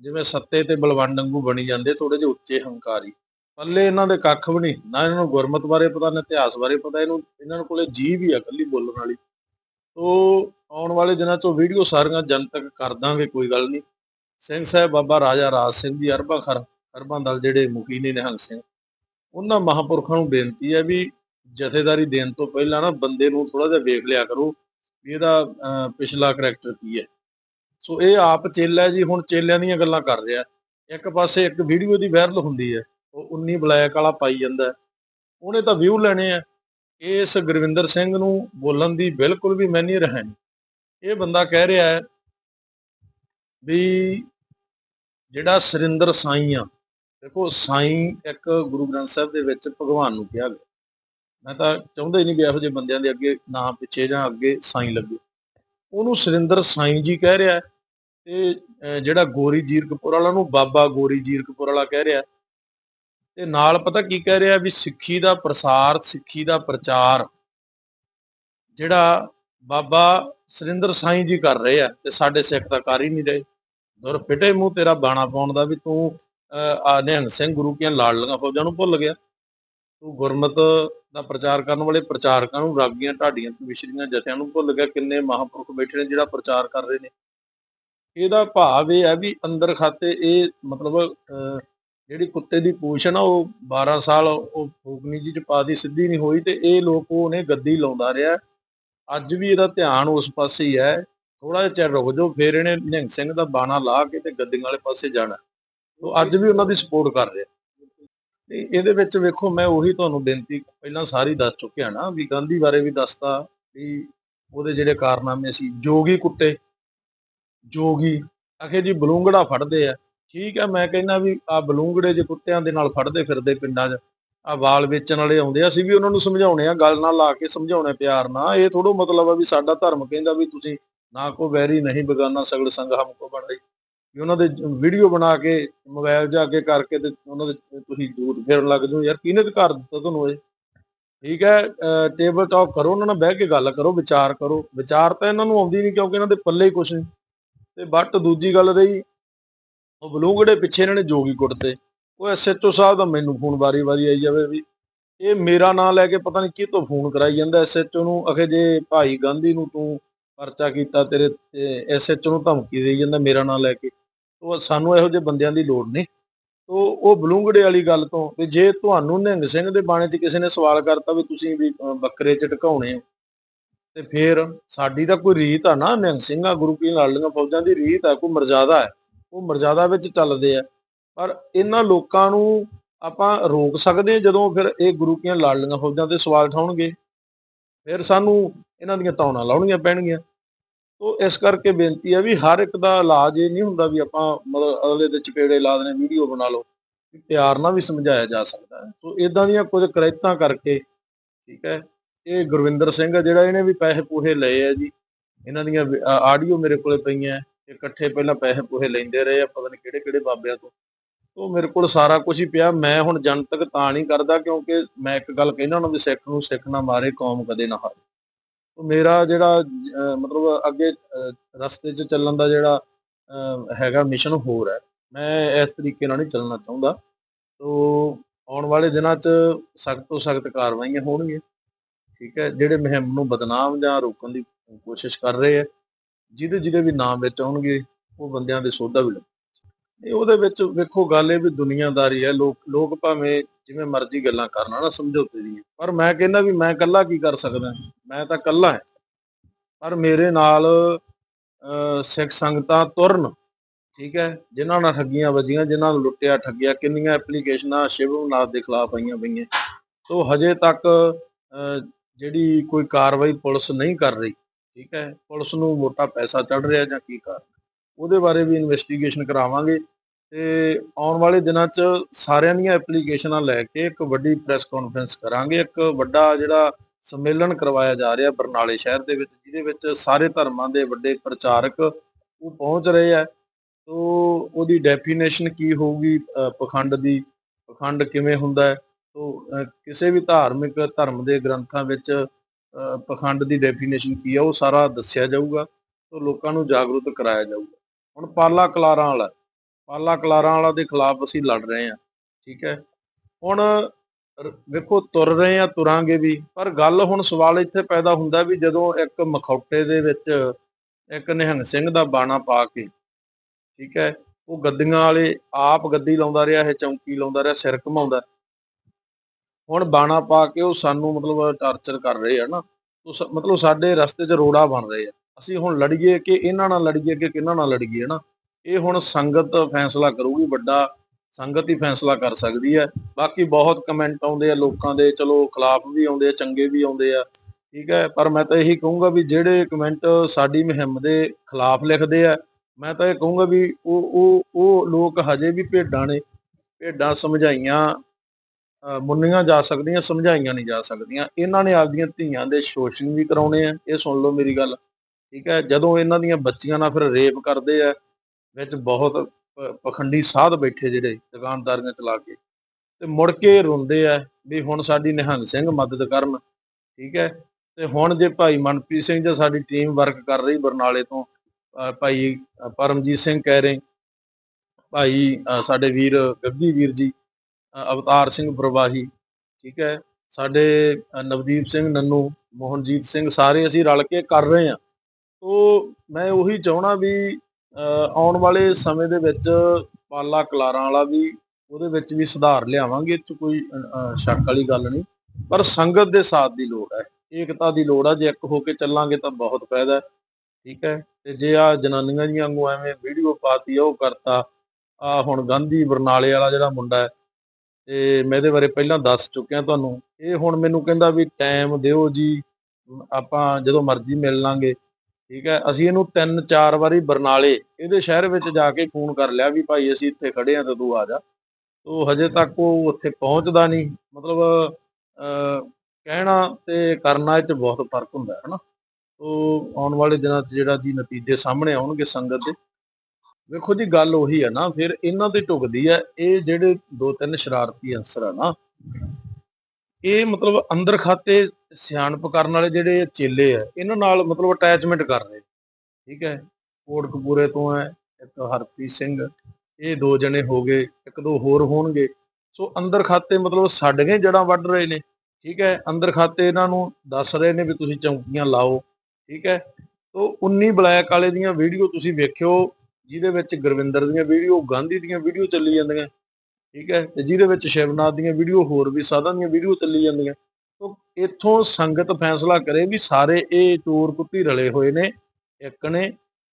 ਜਿਵੇਂ ਸੱਤੇ ਤੇ ਬਲਵੰਡ ਵਾਂਗੂ ਬਣੀ ਜਾਂਦੇ ਥੋੜੇ ਜਿਹੇ ਉੱਚੇ ਹੰਕਾਰੀ। ਪੱਲੇ ਇਹਨਾਂ ਦੇ ਕੱਖ ਵੀ ਨਹੀਂ, ਨਾ ਇਹਨਾਂ ਨੂੰ ਗੁਰਮਤ ਬਾਰੇ ਪਤਾ, ਨਾ ਇਤਿਹਾਸ ਬਾਰੇ ਪਤਾ, ਇਹਨੂੰ ਇਹਨਾਂ ਨੂੰ ਕੋਲੇ ਜੀਭ ਹੀ ਆ ਇਕੱਲੀ ਬੋਲਣ ਵਾਲੀ। ਤੋ ਆਉਣ ਵਾਲੇ ਦਿਨਾਂ 'ਚੋਂ ਵੀਡੀਓ ਸਾਰੀਆਂ ਜਨਤਕ ਕਰ ਦਾਂਗੇ, ਕੋਈ ਗੱਲ ਨਹੀਂ। ਸਿੰਘ ਸਾਹਿਬ ਬਾਬਾ ਰਾਜਾ ਰਾਜ ਸਿੰਘ ਜੀ, ਅਰਬਾ ਖਰ ਅਰਬਾਂ ਦਲ ਜਿਹੜੇ ਮੁਖੀ ਨੇ ਨਿਹੰਗ ਸਿੰਘ ਉਹਨਾਂ ਮਹਾਪੁਰਖਾਂ ਨੂੰ ਬੇਨਤੀ ਹੈ ਵੀ ਜਥੇਦਾਰੀ ਦੇਣ ਤੋਂ ਪਹਿਲਾਂ ਨਾ ਬੰਦੇ ਨੂੰ ਥੋੜਾ ਜਿਹਾ ਵੇਖ ਲਿਆ ਕਰੋ ਵੀ ਇਹਦਾ ਅਹ, ਪਿਛਲਾ ਕਰੈਕਟਰ ਕੀ ਹੈ। ਸੋ ਇਹ ਆਪ ਚੇਲਾ ਜੀ ਹੁਣ ਚੇਲਿਆਂ ਦੀਆਂ ਗੱਲਾਂ ਕਰ ਰਿਹਾ। ਇੱਕ ਪਾਸੇ ਇੱਕ ਵੀਡੀਓ ਦੀ ਵਾਇਰਲ ਹੁੰਦੀ ਹੈ ਉਹ 19 ਬਲੈਕ ਵਾਲਾ ਪਾਈ ਜਾਂਦਾ ਉਹਨੇ ਤਾਂ ਵਿਊ ਲੈਣੇ ਆ। ਇਸ ਗੁਰਵਿੰਦਰ ਸਿੰਘ ਨੂੰ ਬੋਲਣ ਦੀ ਬਿਲਕੁਲ ਵੀ ਮੈਨੀ ਹੈ ਨਹੀਂ ਇਹ ਬੰਦਾ ਕਹਿ ਰਿਹਾ ਹੈ ਵੀ ਜਿਹੜਾ ਸਰਿੰਦਰ ਸਾਈਂ ਆ ਦੇਖੋ, ਸਾਈਂ ਇੱਕ ਗੁਰੂ ਗ੍ਰੰਥ ਸਾਹਿਬ ਦੇ ਵਿੱਚ ਭਗਵਾਨ ਨੂੰ ਕਿਹਾ ਗਿਆ। ਮੈਂ ਤਾਂ ਚਾਹੁੰਦਾ ਹੀ ਨਹੀਂ ਵੀ ਇਹੋ ਜਿਹੇ ਬੰਦਿਆਂ ਦੇ ਅੱਗੇ ਨਾਂ ਪਿੱਛੇ ਜਾਂ ਅੱਗੇ ਸਾਈਂ ਲੱਗੇ। ਉਹਨੂੰ ਸੁਰਿੰਦਰ ਸਾਈਂ ਜੀ ਕਹਿ ਰਿਹਾ ਤੇ ਜਿਹੜਾ ਗੋਰੀ ਜੀਰਕਪੁਰ ਵਾਲਾ ਨੂੰ ਬਾਬਾ ਗੋਰੀ ਜੀਰਕਪੁਰ ਵਾਲਾ ਕਹਿ ਰਿਹਾ ਤੇ ਨਾਲ ਪਤਾ ਕੀ ਕਹਿ ਰਿਹਾ ਵੀ ਸਿੱਖੀ ਦਾ ਪ੍ਰਸਾਰ, ਸਿੱਖੀ ਦਾ ਪ੍ਰਚਾਰ ਜਿਹੜਾ ਬਾਬਾ ਸੁਰਿੰਦਰ ਸਾਈਂ ਜੀ ਕਰ ਰਹੇ ਆ ਤੇ ਸਾਡੇ ਸਿੱਖ ਤਾਂ ਕਰ ਹੀ ਨਹੀਂ ਰਹੇ। ਦੁਰ ਪਿਟੇ ਮੂੰਹ ਤੇਰਾ ਬਾਣਾ ਪਾਉਣ ਦਾ ਵੀ ਤੂੰ ਨਿਹੰਗ ਸਿੰਘ ਗੁਰੂ ਕੀਆਂ ਲਾਡਲੀਆਂ ਫੌਜਾਂ ਨੂੰ ਭੁੱਲ ਗਿਆ। ਤੂੰ ਗੁਰਮਤ ਦਾ ਪ੍ਰਚਾਰ ਕਰਨ ਵਾਲੇ ਪ੍ਰਚਾਰਕਾਂ ਨੂੰ ਰਾਗੀਆਂ ਢਾਡੀਆਂ ਤੇ ਵਿਸ਼ਰੀਆਂ ਜਥਿਆਂ ਨੂੰ ਭੁੱਲ ਗਿਆ। ਕਿੰਨੇ ਮਹਾਂਪੁਰਖ ਬੈਠੇ ਨੇ ਜਿਹੜਾ ਪ੍ਰਚਾਰ ਕਰ ਰਹੇ ਨੇ। ਇਹਦਾ ਭਾਵ ਇਹ ਹੈ ਵੀ ਅੰਦਰ ਖਾਤੇ ਇਹ ਮਤਲਬ ਅਹ, ਜਿਹੜੀ ਕੁੱਤੇ ਦੀ ਪੂਛ ਹੈ ਨਾ ਉਹ 12 ਸਾਲ ਉਹ ਫੂਕਣੀ ਜੀ ਚ ਪਾਦੀ ਸਿੱਧੀ ਨਹੀਂ ਹੋਈ ਤੇ ਇਹ ਲੋਕ ਉਹਨੇ ਗੱਦੀ ਲਾਉਂਦਾ ਰਿਹਾ। ਅੱਜ ਵੀ ਇਹਦਾ ਧਿਆਨ ਉਸ ਪਾਸੇ ਹੀ ਹੈ। ਥੋੜਾ ਜਿਹਾ ਚਿਰ ਰੁਕ ਜਾਓ ਫੇਰ ਇਹਨੇ ਨਿਹੰਗ ਸਿੰਘ ਦਾ ਬਾਣਾ ਲਾ ਕੇ ਤੇ ਗੱਦੀਆਂ ਵਾਲੇ ਪਾਸੇ ਜਾਣਾ। ਉਹ ਅੱਜ ਵੀ ਉਹਨਾਂ ਦੀ ਸਪੋਰਟ ਕਰ ਰਿਹਾ। ਤੇ ਇਹਦੇ ਵਿੱਚ ਵੇਖੋ, ਮੈਂ ਉਹੀ ਤੁਹਾਨੂੰ ਬੇਨਤੀ ਪਹਿਲਾਂ ਸਾਰੀ ਦੱਸ ਚੁੱਕਿਆ ਨਾ ਵੀ ਗਾਂਧੀ ਬਾਰੇ ਵੀ ਦੱਸਤਾ ਵੀ ਉਹਦੇ ਜਿਹੜੇ ਕਾਰਨਾਮੇ ਸੀ, ਜੋਗੀ ਕੁੱਤੇ, ਜੋਗੀ ਆਖੇ ਜੀ ਬਲੂੰਗੜਾ ਫੜਦੇ ਆ। ਠੀਕ ਆ, ਮੈਂ ਕਹਿੰਦਾ ਵੀ ਆ ਬਲੂੰਗੜੇ ਜੇ ਕੁੱਤਿਆਂ ਦੇ ਨਾਲ ਫੜਦੇ ਫਿਰਦੇ ਪਿੰਡਾਂ 'ਚ ਆ ਵਾਲ ਵੇਚਣ ਵਾਲੇ ਆਉਂਦੇ ਆ, ਅਸੀਂ ਵੀ ਉਹਨਾਂ ਨੂੰ ਸਮਝਾਉਣੇ ਆ, ਗੱਲ ਨਾਲ ਲਾ ਕੇ ਸਮਝਾਉਣੇ ਪਿਆਰ ਨਾਲ। ਇਹ ਥੋੜੋ ਮਤਲਬ ਆ ਵੀ ਸਾਡਾ ਧਰਮ ਕਹਿੰਦਾ ਵੀ ਤੁਸੀਂ ਨਾ ਕੋ ਵੈਰੀ, ਨਹੀਂ ਬਗਾਨਾ, ਸਗਲ ਸੰਗ ਹਮ ਕੋ ਬਣ ਲਈ ਵੀ ਉਹਨਾਂ ਦੇ ਵੀਡੀਓ ਬਣਾ ਕੇ ਮੋਬਾਈਲ 'ਚ ਅੱਗੇ ਕਰਕੇ ਤੇ ਉਹਨਾਂ ਦੇ, ਤੁਸੀਂ ਦੂਤ ਫੇਰਨ ਲੱਗ ਜਾਓ। ਯਾਰ ਕਿਹਨੇ ਅਧਿਕਾਰ ਦਿੱਤਾ ਤੁਹਾਨੂੰ ਇਹ? ਠੀਕ ਹੈ ਟੇਬਲ ਟਾਕ ਕਰੋ, ਉਹਨਾਂ ਨਾਲ ਬਹਿ ਕੇ ਗੱਲ ਕਰੋ, ਵਿਚਾਰ ਕਰੋ। ਵਿਚਾਰ ਤਾਂ ਇਹਨਾਂ ਨੂੰ ਆਉਂਦੀ ਨਹੀਂ ਕਿਉਂਕਿ ਇਹਨਾਂ ਦੇ ਪੱਲੇ ਹੀ ਕੁਛ ਨਹੀਂ ਤੇ ਬਟ ਦੂਜੀ ਗੱਲ ਰਹੀ, ਉਹ ਬਲੂੰਗੜੇ ਪਿੱਛੇ ਇਹਨਾਂ ਨੇ ਜੋਗੀ ਕੁੱਟਤੇ। ਉਹ ਐਸਐਚਓ ਸਾਹਿਬ ਦਾ ਮੈਨੂੰ ਫੋਨ ਵਾਰੀ-ਵਾਰੀ ਆਈ ਜਾਵੇ ਵੀ, ਇਹ ਮੇਰਾ ਨਾਂ ਲੈ ਕੇ ਪਤਾ ਨਹੀਂ ਕਿਹ ਤੋਂ ਫੋਨ ਕਰਾਈ ਜਾਂਦਾ ਐਸਐਚਓ ਨੂੰ। ਅਖੇ ਜੇ ਭਾਈ ਗਾਂਧੀ ਨੂੰ ਤੂੰ ਪਰਚਾ ਕੀਤਾ, ਤੇਰੇ ਐਸਐਚਓ ਨੂੰ ਧਮਕੀ ਦੇਈ ਜਾਂਦਾ ਮੇਰਾ ਨਾਂ ਲੈ ਕੇ। ਉਹ ਸਾਨੂੰ ਇਹੋ ਜਿਹੇ ਬੰਦਿਆਂ ਦੀ ਲੋੜ ਨਹੀਂ। ਤੋ ਉਹ ਬਲੂੰਗੜੇ ਵਾਲੀ ਗੱਲ ਤੋਂ ਵੀ ਜੇ ਤੁਹਾਨੂੰ ਨਿਹੰਗ ਸਿੰਘ ਦੇ ਬਾਣੇ 'ਚ ਕਿਸੇ ਨੇ ਸਵਾਲ ਕਰਤਾ ਵੀ ਤੁਸੀਂ ਵੀ ਬੱਕਰੇ 'ਚ ਟਿਕਾਉਣੇ ਹੋ, ਤੇ ਫੇਰ ਸਾਡੀ ਤਾਂ ਕੋਈ ਰੀਤ ਆ ਨਾ, ਨਿਹੰਗ ਸਿੰਘਾਂ, ਗੁਰੂ ਕੀ ਲਾਲੀਆਂ ਫੌਜਾਂ ਦੀ ਰੀਤ ਆ, ਕੋਈ ਮਰਜ਼ਾਦਾ ਹੈ। ਉਹ ਮਰਜ਼ਾਦਾ ਵਿੱਚ ਚੱਲਦੇ ਆ। ਪਰ ਇਹਨਾਂ ਲੋਕਾਂ ਨੂੰ ਆਪਾਂ ਰੋਕ ਸਕਦੇ ਜਦੋਂ ਫਿਰ ਇਹ ਗੁਰੂ ਕੀਆਂ ਲਾਲੀਆਂ ਫੌਜਾਂ ਤੇ ਸਵਾਲ ਉਠਾਉਣਗੇ। ਫਿਰ ਸਾਨੂੰ ਇਹਨਾਂ ਦੀਆਂ ਤੌਣਾਂ ਲਾਉਣੀਆਂ ਪੈਣਗੀਆਂ। ਤੋ ਇਸ ਕਰਕੇ ਬੇਨਤੀ ਹੈ ਵੀ ਹਰ ਇੱਕ ਦਾ ਇਲਾਜ ਇਹ ਨਹੀਂ ਹੁੰਦਾ ਵੀ ਆਪਾਂ ਮਤਲਬ ਅਗਲੇ ਦੇ ਚਪੇੜੇ ਲਾ ਦੇਣੇ, ਵੀਡੀਓ ਬਣਾ ਲਓ ਪਿਆਰ ਨਾਲ ਵੀ ਸਮਝਾਇਆ ਜਾ ਸਕਦਾ ਹੈ। ਸੋ ਇਦਾਂ ਦੀਆਂ ਕੁਝ ਕਰਾਇਤਾਂ ਕਰਕੇ, ਠੀਕ ਹੈ, ਇਹ ਗੁਰਵਿੰਦਰ ਸਿੰਘ ਆ ਜਿਹੜਾ ਇਹਨੇ ਵੀ ਪੈਸੇ ਪੂਹੇ ਲਏ ਆ ਜੀ। ਇਹਨਾਂ ਦੀਆਂ ਆਡੀਓ ਮੇਰੇ ਕੋਲੇ ਪਈਆਂ ਇਕੱਠੇ ਪਹਿਲਾਂ ਪੈਸੇ ਪੂਹੇ ਲੈਂਦੇ ਰਹੇ ਆ, ਪਤਾ ਨਹੀਂ ਕਿਹੜੇ ਕਿਹੜੇ ਬਾਬਿਆਂ ਤੋਂ। ਉਹ ਮੇਰੇ ਕੋਲ ਸਾਰਾ ਕੁਝ ਹੀ ਪਿਆ, ਮੈਂ ਹੁਣ ਜਨਤਕ ਤਾਂ ਨਹੀਂ ਕਰਦਾ ਕਿਉਂਕਿ ਮੈਂ ਇੱਕ ਗੱਲ ਕਹਿੰਦਾ ਉਹਨਾਂ ਵੀ ਸਿੱਖ ਨੂੰ ਸਿੱਖ ਨਾ ਮਾਰੇ, ਕੌਮ ਕਦੇ ਨਾ ਹਾਰੇ। ਮੇਰਾ ਜਿਹੜਾ ਮਤਲਬ ਅੱਗੇ ਰਸਤੇ 'ਚ ਚੱਲਣ ਦਾ ਜਿਹੜਾ ਹੈਗਾ ਮਿਸ਼ਨ ਹੋਰ ਹੈ, ਮੈਂ ਇਸ ਤਰੀਕੇ ਨਾਲ ਨਹੀਂ ਚੱਲਣਾ ਚਾਹੁੰਦਾ। ਤੋ, ਆਉਣ ਵਾਲੇ ਦਿਨਾਂ 'ਚ ਸਖਤ ਤੋਂ ਸਖਤ ਕਾਰਵਾਈਆਂ ਹੋਣਗੀਆਂ, ਠੀਕ ਹੈ, ਜਿਹੜੇ ਮੁਹਿੰਮ ਨੂੰ ਬਦਨਾਮ ਜਾਂ ਰੋਕਣ ਦੀ ਕੋਸ਼ਿਸ਼ ਕਰ ਰਹੇ ਆ ਜਿਹਦੇ ਜਿਹਦੇ ਵੀ ਨਾਮ ਵਿੱਚ ਆਉਣਗੇ, ਉਹ ਬੰਦਿਆਂ ਦੇ ਸੋਧਾ ਵੀ ਲੱਗ। ਇਹ ਉਹਦੇ ਵਿੱਚ ਵੇਖੋ, ਗੱਲ ਇਹ ਵੀ ਦੁਨੀਆਦਾਰੀ ਹੈ, ਲੋਕ ਲੋਕ ਭਾਵੇਂ ਜਿਵੇਂ ਮਰਜ਼ੀ ਗੱਲਾਂ ਕਰਨ ਨਾ ਸਮਝੌਤੇ ਦੀ ਪਰ ਮੈਂ ਕਹਿੰਦਾ ਵੀ ਮੈਂ ਇਕੱਲਾ ਕੀ ਕਰ ਸਕਦਾ? ਮੈਂ ਤਾਂ ਇਕੱਲਾ ਹਾਂ। ਪਰ ਮੇਰੇ ਨਾਲ ਸਿੱਖ ਸੰਗਤਾਂ ਤੁਰਨ, ਠੀਕ ਹੈ? ਜਿਨ੍ਹਾਂ ਨਾਲ ਠੱਗੀਆਂ ਵੱਜੀਆਂ, ਜਿਨ੍ਹਾਂ ਨੂੰ ਲੁੱਟਿਆ, ਠੱਗਿਆ, ਕਿੰਨੀਆਂ ਐਪਲੀਕੇਸ਼ਨਾਂ ਸ਼ਿਵਨਾਥ ਦੇ ਖਿਲਾਫ ਆਈਆਂ ਪਈਆਂ। ਸੋ ਹਜੇ ਤੱਕ ਜਿਹੜੀ ਕੋਈ ਕਾਰਵਾਈ ਪੁਲਿਸ ਨਹੀਂ ਕਰ ਰਹੀ, ਠੀਕ ਹੈ? ਪੁਲਿਸ ਨੂੰ ਮੋਟਾ ਪੈਸਾ ਚੜ ਰਿਹਾ ਜਾਂ ਕੀ ਕਰ ਉਹਦੇ ਬਾਰੇ ਵੀ ਇਨਵੈਸਟੀਗੇਸ਼ਨ ਕਰਾਵਾਂਗੇ। ਤੇ ਆਉਣ ਵਾਲੇ ਦਿਨਾਂ 'ਚ ਸਾਰਿਆਂ ਦੀਆਂ ਐਪਲੀਕੇਸ਼ਨਾਂ ਲੈ ਕੇ ਇੱਕ ਵੱਡੀ ਪ੍ਰੈਸ ਕਾਨਫਰੰਸ ਕਰਾਂਗੇ। ਇੱਕ ਵੱਡਾ ਜਿਹੜਾ ਸੰਮੇਲਨ ਕਰਵਾਇਆ ਜਾ ਰਿਹਾ ਬਰਨਾਲੇ ਸ਼ਹਿਰ ਦੇ ਵਿੱਚ, ਜਿਹਦੇ ਵਿੱਚ ਸਾਰੇ ਧਰਮਾਂ ਦੇ ਵੱਡੇ ਪ੍ਰਚਾਰਕ ਉਹ ਪਹੁੰਚ ਰਹੇ ਆ। ਤੋ ਉਹਦੀ ਡੈਫੀਨੇਸ਼ਨ ਕੀ ਹੋਊਗੀ? ਅਹ ਪਖੰਡ ਦੀ, ਪਖੰਡ ਕਿਵੇਂ ਹੁੰਦਾ ਹੈ? ਤੋ ਕਿਸੇ ਵੀ ਧਾਰਮਿਕ ਧਰਮ ਦੇ ਗ੍ਰੰਥਾਂ ਵਿੱਚ, ਅਹ ਪਖੰਡ ਦੀ ਡੈਫੀਨੇਸ਼ਨ ਕੀ ਆ, ਉਹ ਸਾਰਾ ਦੱਸਿਆ ਜਾਊਗਾ। ਤੋ ਲੋਕਾਂ ਨੂੰ ਜਾਗਰੂਕ ਕਰਾਇਆ ਜਾਊਗਾ। ਹੁਣ ਪਾਲਾ ਕਲਾਰਾਂ ਵਾਲਾ ਪਾਲਾ ਕਲਾਰਾਂ ਵਾਲਾ ਦੇ ਖਿਲਾਫ ਅਸੀਂ ਲੜ ਰਹੇ ਹਾਂ, ਠੀਕ ਹੈ? ਹੁਣ ਵੇਖੋ ਤੁਰ ਰਹੇ ਆ ਤੁਰਾਂਗੇ ਵੀ, ਪਰ ਗੱਲ ਹੁਣ ਸਵਾਲ ਇੱਥੇ ਪੈਦਾ ਹੁੰਦਾ ਵੀ ਜਦੋਂ ਇੱਕ ਮਖੌਟੇ ਦੇ ਵਿੱਚ ਇੱਕ ਨਿਹੰਗ ਸਿੰਘ ਦਾ ਬਾਣਾ ਪਾ ਕੇ, ਠੀਕ ਹੈ? ਉਹ ਗੱਦੀਆਂ ਵਾਲੇ ਆਪ ਗੱਦੀ ਲਾਉਂਦਾ ਰਿਹਾ, ਇਹ ਚੌਂਕੀ ਲਾਉਂਦਾ ਰਿਹਾ, ਸਿਰ ਘਮਾਉਂਦਾ ਹੁਣ ਬਾਣਾ ਪਾ ਕੇ ਉਹ ਸਾਨੂੰ ਮਤਲਬ ਟਾਰਚਰ ਕਰ ਰਹੇ ਆ ਨਾ ਮਤਲਬ ਸਾਡੇ ਰਸਤੇ 'ਚ ਰੋੜਾ ਬਣ ਰਹੇ ਆ। ਅਸੀਂ ਹੁਣ ਲੜੀਏ ਕਿ ਇਹਨਾਂ ਨਾਲ ਲੜੀਏ ਕਿ ਕਿਹਨਾਂ ਨਾਲ ਲੜੀਏ ਨਾ? ਇਹ ਹੁਣ ਸੰਗਤ ਫੈਸਲਾ ਕਰੂਗੀ, ਵੱਡਾ ਸੰਗਤ ਹੀ ਫੈਸਲਾ ਕਰ ਸਕਦੀ ਹੈ। ਬਾਕੀ ਬਹੁਤ ਕਮੈਂਟ ਆਉਂਦੇ ਆ ਲੋਕਾਂ ਦੇ, ਚਲੋ ਖਿਲਾਫ ਵੀ ਆਉਂਦੇ ਆ, ਚੰਗੇ ਵੀ ਆਉਂਦੇ ਆ, ਠੀਕ ਹੈ। ਪਰ ਮੈਂ ਤਾਂ ਇਹੀ ਕਹੂੰਗਾ ਵੀ ਜਿਹੜੇ ਕਮੈਂਟ ਸਾਡੀ ਮੁਹਿੰਮ ਦੇ ਖਿਲਾਫ ਲਿਖਦੇ ਆ, ਮੈਂ ਤਾਂ ਇਹ ਕਹੂੰਗਾ ਵੀ ਉਹ ਉਹ ਉਹ ਲੋਕ ਹਜੇ ਵੀ ਭੇਡਾਂ ਨੇ, ਭੇਡਾਂ ਸਮਝਾਈਆਂ ਮੁੰਨੀਆਂ ਜਾ ਸਕਦੀਆਂ, ਸਮਝਾਈਆਂ ਨਹੀਂ ਜਾ ਸਕਦੀਆਂ। ਇਹਨਾਂ ਨੇ ਆਪਦੀਆਂ ਧੀਆਂ ਦੇ ਸ਼ੋਸ਼ਣ ਵੀ ਕਰਾਉਣੇ ਆ, ਇਹ ਸੁਣ ਲਓ ਮੇਰੀ ਗੱਲ, ਠੀਕ ਹੈ। ਜਦੋਂ ਇਹਨਾਂ ਦੀਆਂ ਬੱਚੀਆਂ ਨਾਲ ਫਿਰ ਰੇਪ ਕਰਦੇ ਆ ਵਿੱਚ ਬਹੁਤ ਪ- ਪਖੰਡੀ ਸਾਧ ਬੈਠੇ ਜਿਹੜੇ ਦੁਕਾਨਦਾਰੀਆਂ ਚਲਾ ਕੇ। ਤੇ ਮੁੜ ਕੇ ਰੋਂਦੇ ਆ ਵੀ ਹੁਣ ਸਾਡੀ ਨਿਹੰਗ ਸਿੰਘ ਮਦਦ ਕਰਨ, ਠੀਕ ਹੈ? ਤੇ ਹੁਣ ਜੇ ਭਾਈ ਮਨਪ੍ਰੀਤ ਸਿੰਘ ਜਾਂ ਸਾਡੀ ਟੀਮ ਵਰਕ ਕਰ ਰਹੀ ਬਰਨਾਲੇ ਤੋਂ ਭਾਈ ਪਰਮਜੀਤ ਸਿੰਘ ਕਹਿ ਰਹੇ, ਭਾਈ ਸਾਡੇ ਵੀਰ ਗੱਗੀ ਵੀਰ ਜੀ ਅਵਤਾਰ ਸਿੰਘ ਪ੍ਰਵਾਹੀ, ਠੀਕ ਹੈ? ਸਾਡੇ ਨਵਦੀਪ ਸਿੰਘ ਨੰਨੂ, ਮੋਹਨਜੀਤ ਸਿੰਘ ਸਾਰੇ ਅਸੀਂ ਰਲ ਕੇ ਕਰ ਰਹੇ ਹਾਂ। ਤੋ ਮੈਂ ਉਹੀ ਚਾਹਣਾ ਵੀ ਆਉਣ ਵਾਲੇ ਸਮੇਂ ਦੇ ਵਿੱਚ ਪਾਲਾ ਕਲਾਰਾਂ ਵਾਲਾ ਵੀ ਉਹਦੇ ਵਿੱਚ ਵੀ ਸੁਧਾਰ ਲਿਆਵਾਂਗੇ, ਇਹ 'ਚ ਕੋਈ ਸ਼ੱਕ ਵਾਲੀ ਗੱਲ ਨਹੀਂ। ਪਰ ਸੰਗਤ ਦੇ ਸਾਥ ਦੀ ਲੋੜ ਹੈ, ਏਕਤਾ ਦੀ ਲੋੜ ਹੈ ਜੇ ਇੱਕ ਹੋ ਕੇ ਚੱਲਾਂਗੇ ਤਾਂ ਬਹੁਤ ਫਾਇਦਾ ਹੈ। ਠੀਕ ਹੈ? ਤੇ ਜੇ ਆ ਜਨਾਨੀਆਂ ਜੀਆਂ ਵਾਂਗੂ ਐਵੇਂ ਵੀਡੀਓ ਪਾਤੀ, ਉਹ ਕਰਤਾ ਆ ਹੁਣ ਗਾਂਧੀ ਬਰਨਾਲੇ ਵਾਲਾ ਜਿਹੜਾ ਮੁੰਡਾ ਹੈ, ਤੇ ਮੈਂ ਇਹਦੇ ਬਾਰੇ ਪਹਿਲਾਂ ਦੱਸ ਚੁੱਕਿਆ ਤੁਹਾਨੂੰ। ਇਹ ਹੁਣ ਮੈਨੂੰ ਕਹਿੰਦਾ ਵੀ ਟਾਈਮ ਦਿਓ ਜੀ, ਆਪਾਂ ਜਦੋਂ ਮਰਜ਼ੀ ਮਿਲ ਲਾਂਗੇ। ਠੀਕ ਹੈ, ਅਸੀਂ ਇਹਨੂੰ ਤਿੰਨ ਚਾਰ ਵਾਰੀ ਬਰਨਾਲੇ ਇਹਦੇ ਸ਼ਹਿਰ ਵਿੱਚ ਜਾ ਕੇ ਫੋਨ ਕਰ ਲਿਆ ਵੀ ਭਾਈ ਅਸੀਂ ਇੱਥੇ ਖੜੇ ਆ ਤੇ ਤੂੰ ਆ ਜਾ। ਤੋ ਹਜੇ ਤੱਕ ਉਹ ਉੱਥੇ ਪਹੁੰਚਦਾ ਨਹੀਂ। ਮਤਲਬ ਕਹਿਣਾ ਤੇ ਕਰਨਾ ਇਹ ਚ ਬਹੁਤ ਫ਼ਰਕ ਹੁੰਦਾ ਹੈ ਨਾ ਤੋ ਆਉਣ ਵਾਲੇ ਦਿਨਾਂ 'ਚ ਜਿਹੜਾ ਜੀ ਨਤੀਜੇ ਸਾਹਮਣੇ ਆਉਣਗੇ ਸੰਗਤ ਦੇ। ਵੇਖੋ ਜੀ, ਗੱਲ ਉਹੀ ਹੈ ਨਾ, ਫਿਰ ਇਹਨਾਂ ਤੇ ਢੁਕਦੀ ਹੈ, ਇਹ ਜਿਹੜੇ ਦੋ ਤਿੰਨ ਸ਼ਰਾਰਤੀ ਅਨਸਰ ਆ ਨਾ, ਇਹ ਮਤਲਬ ਅੰਦਰ ਖਾਤੇ ਸਿਆਣਪ ਕਰਨ ਵਾਲੇ ਜਿਹੜੇ ਚੇਲੇ ਆ, ਇਹਨਾਂ ਨਾਲ ਮਤਲਬ ਅਟੈਚਮੈਂਟ ਕਰ ਰਹੇ ਠੀਕ ਹੈ ਕੋਟਕਪੂਰੇ ਤੋਂ ਹੈ, ਇੱਕ ਹਰਪ੍ਰੀਤ ਸਿੰਘ, ਇਹ ਦੋ ਜਣੇ ਹੋ ਗਏ, ਇੱਕ ਦੋ ਹੋਰ ਹੋਣਗੇ। ਸੋ ਅੰਦਰ ਖਾਤੇ ਮਤਲਬ ਸਾਡੀਆਂ ਜੜਾਂ ਵੱਢ ਰਹੇ ਨੇ। ਠੀਕ ਹੈ, ਅੰਦਰ ਖਾਤੇ ਇਹਨਾਂ ਨੂੰ ਦੱਸ ਰਹੇ ਨੇ ਵੀ ਤੁਸੀਂ ਚੌਂਕੀਆਂ ਲਾਓ। ਠੀਕ ਹੈ, ਤੋ 19 ਬਲੈਕ ਵਾਲੇ ਦੀਆਂ ਵੀਡੀਓ ਤੁਸੀਂ ਵੇਖਿਓ, ਜਿਹਦੇ ਵਿੱਚ ਗੁਰਵਿੰਦਰ ਦੀਆਂ ਵੀਡੀਓ, ਗਾਂਧੀ ਦੀਆਂ ਵੀਡੀਓ ਚੱਲੀ ਜਾਂਦੀਆਂ। ਠੀਕ ਹੈ, ਤੇ ਜਿਹਦੇ ਵਿੱਚ ਸ਼ਿਵਨਾਥ ਦੀਆਂ ਵੀਡੀਓ, ਹੋਰ ਵੀ ਸਾਧਾਂ ਦੀਆਂ ਵੀਡੀਓ ਚੱਲੀ ਜਾਂਦੀਆਂ। ਇੱਥੋਂ ਸੰਗਤ ਫੈਸਲਾ ਕਰੇ ਵੀ ਸਾਰੇ ਇਹ ਚੋਰ ਕੁੱਤੀ ਰਲੇ ਹੋਏ ਨੇ ਇੱਕ ਨੇ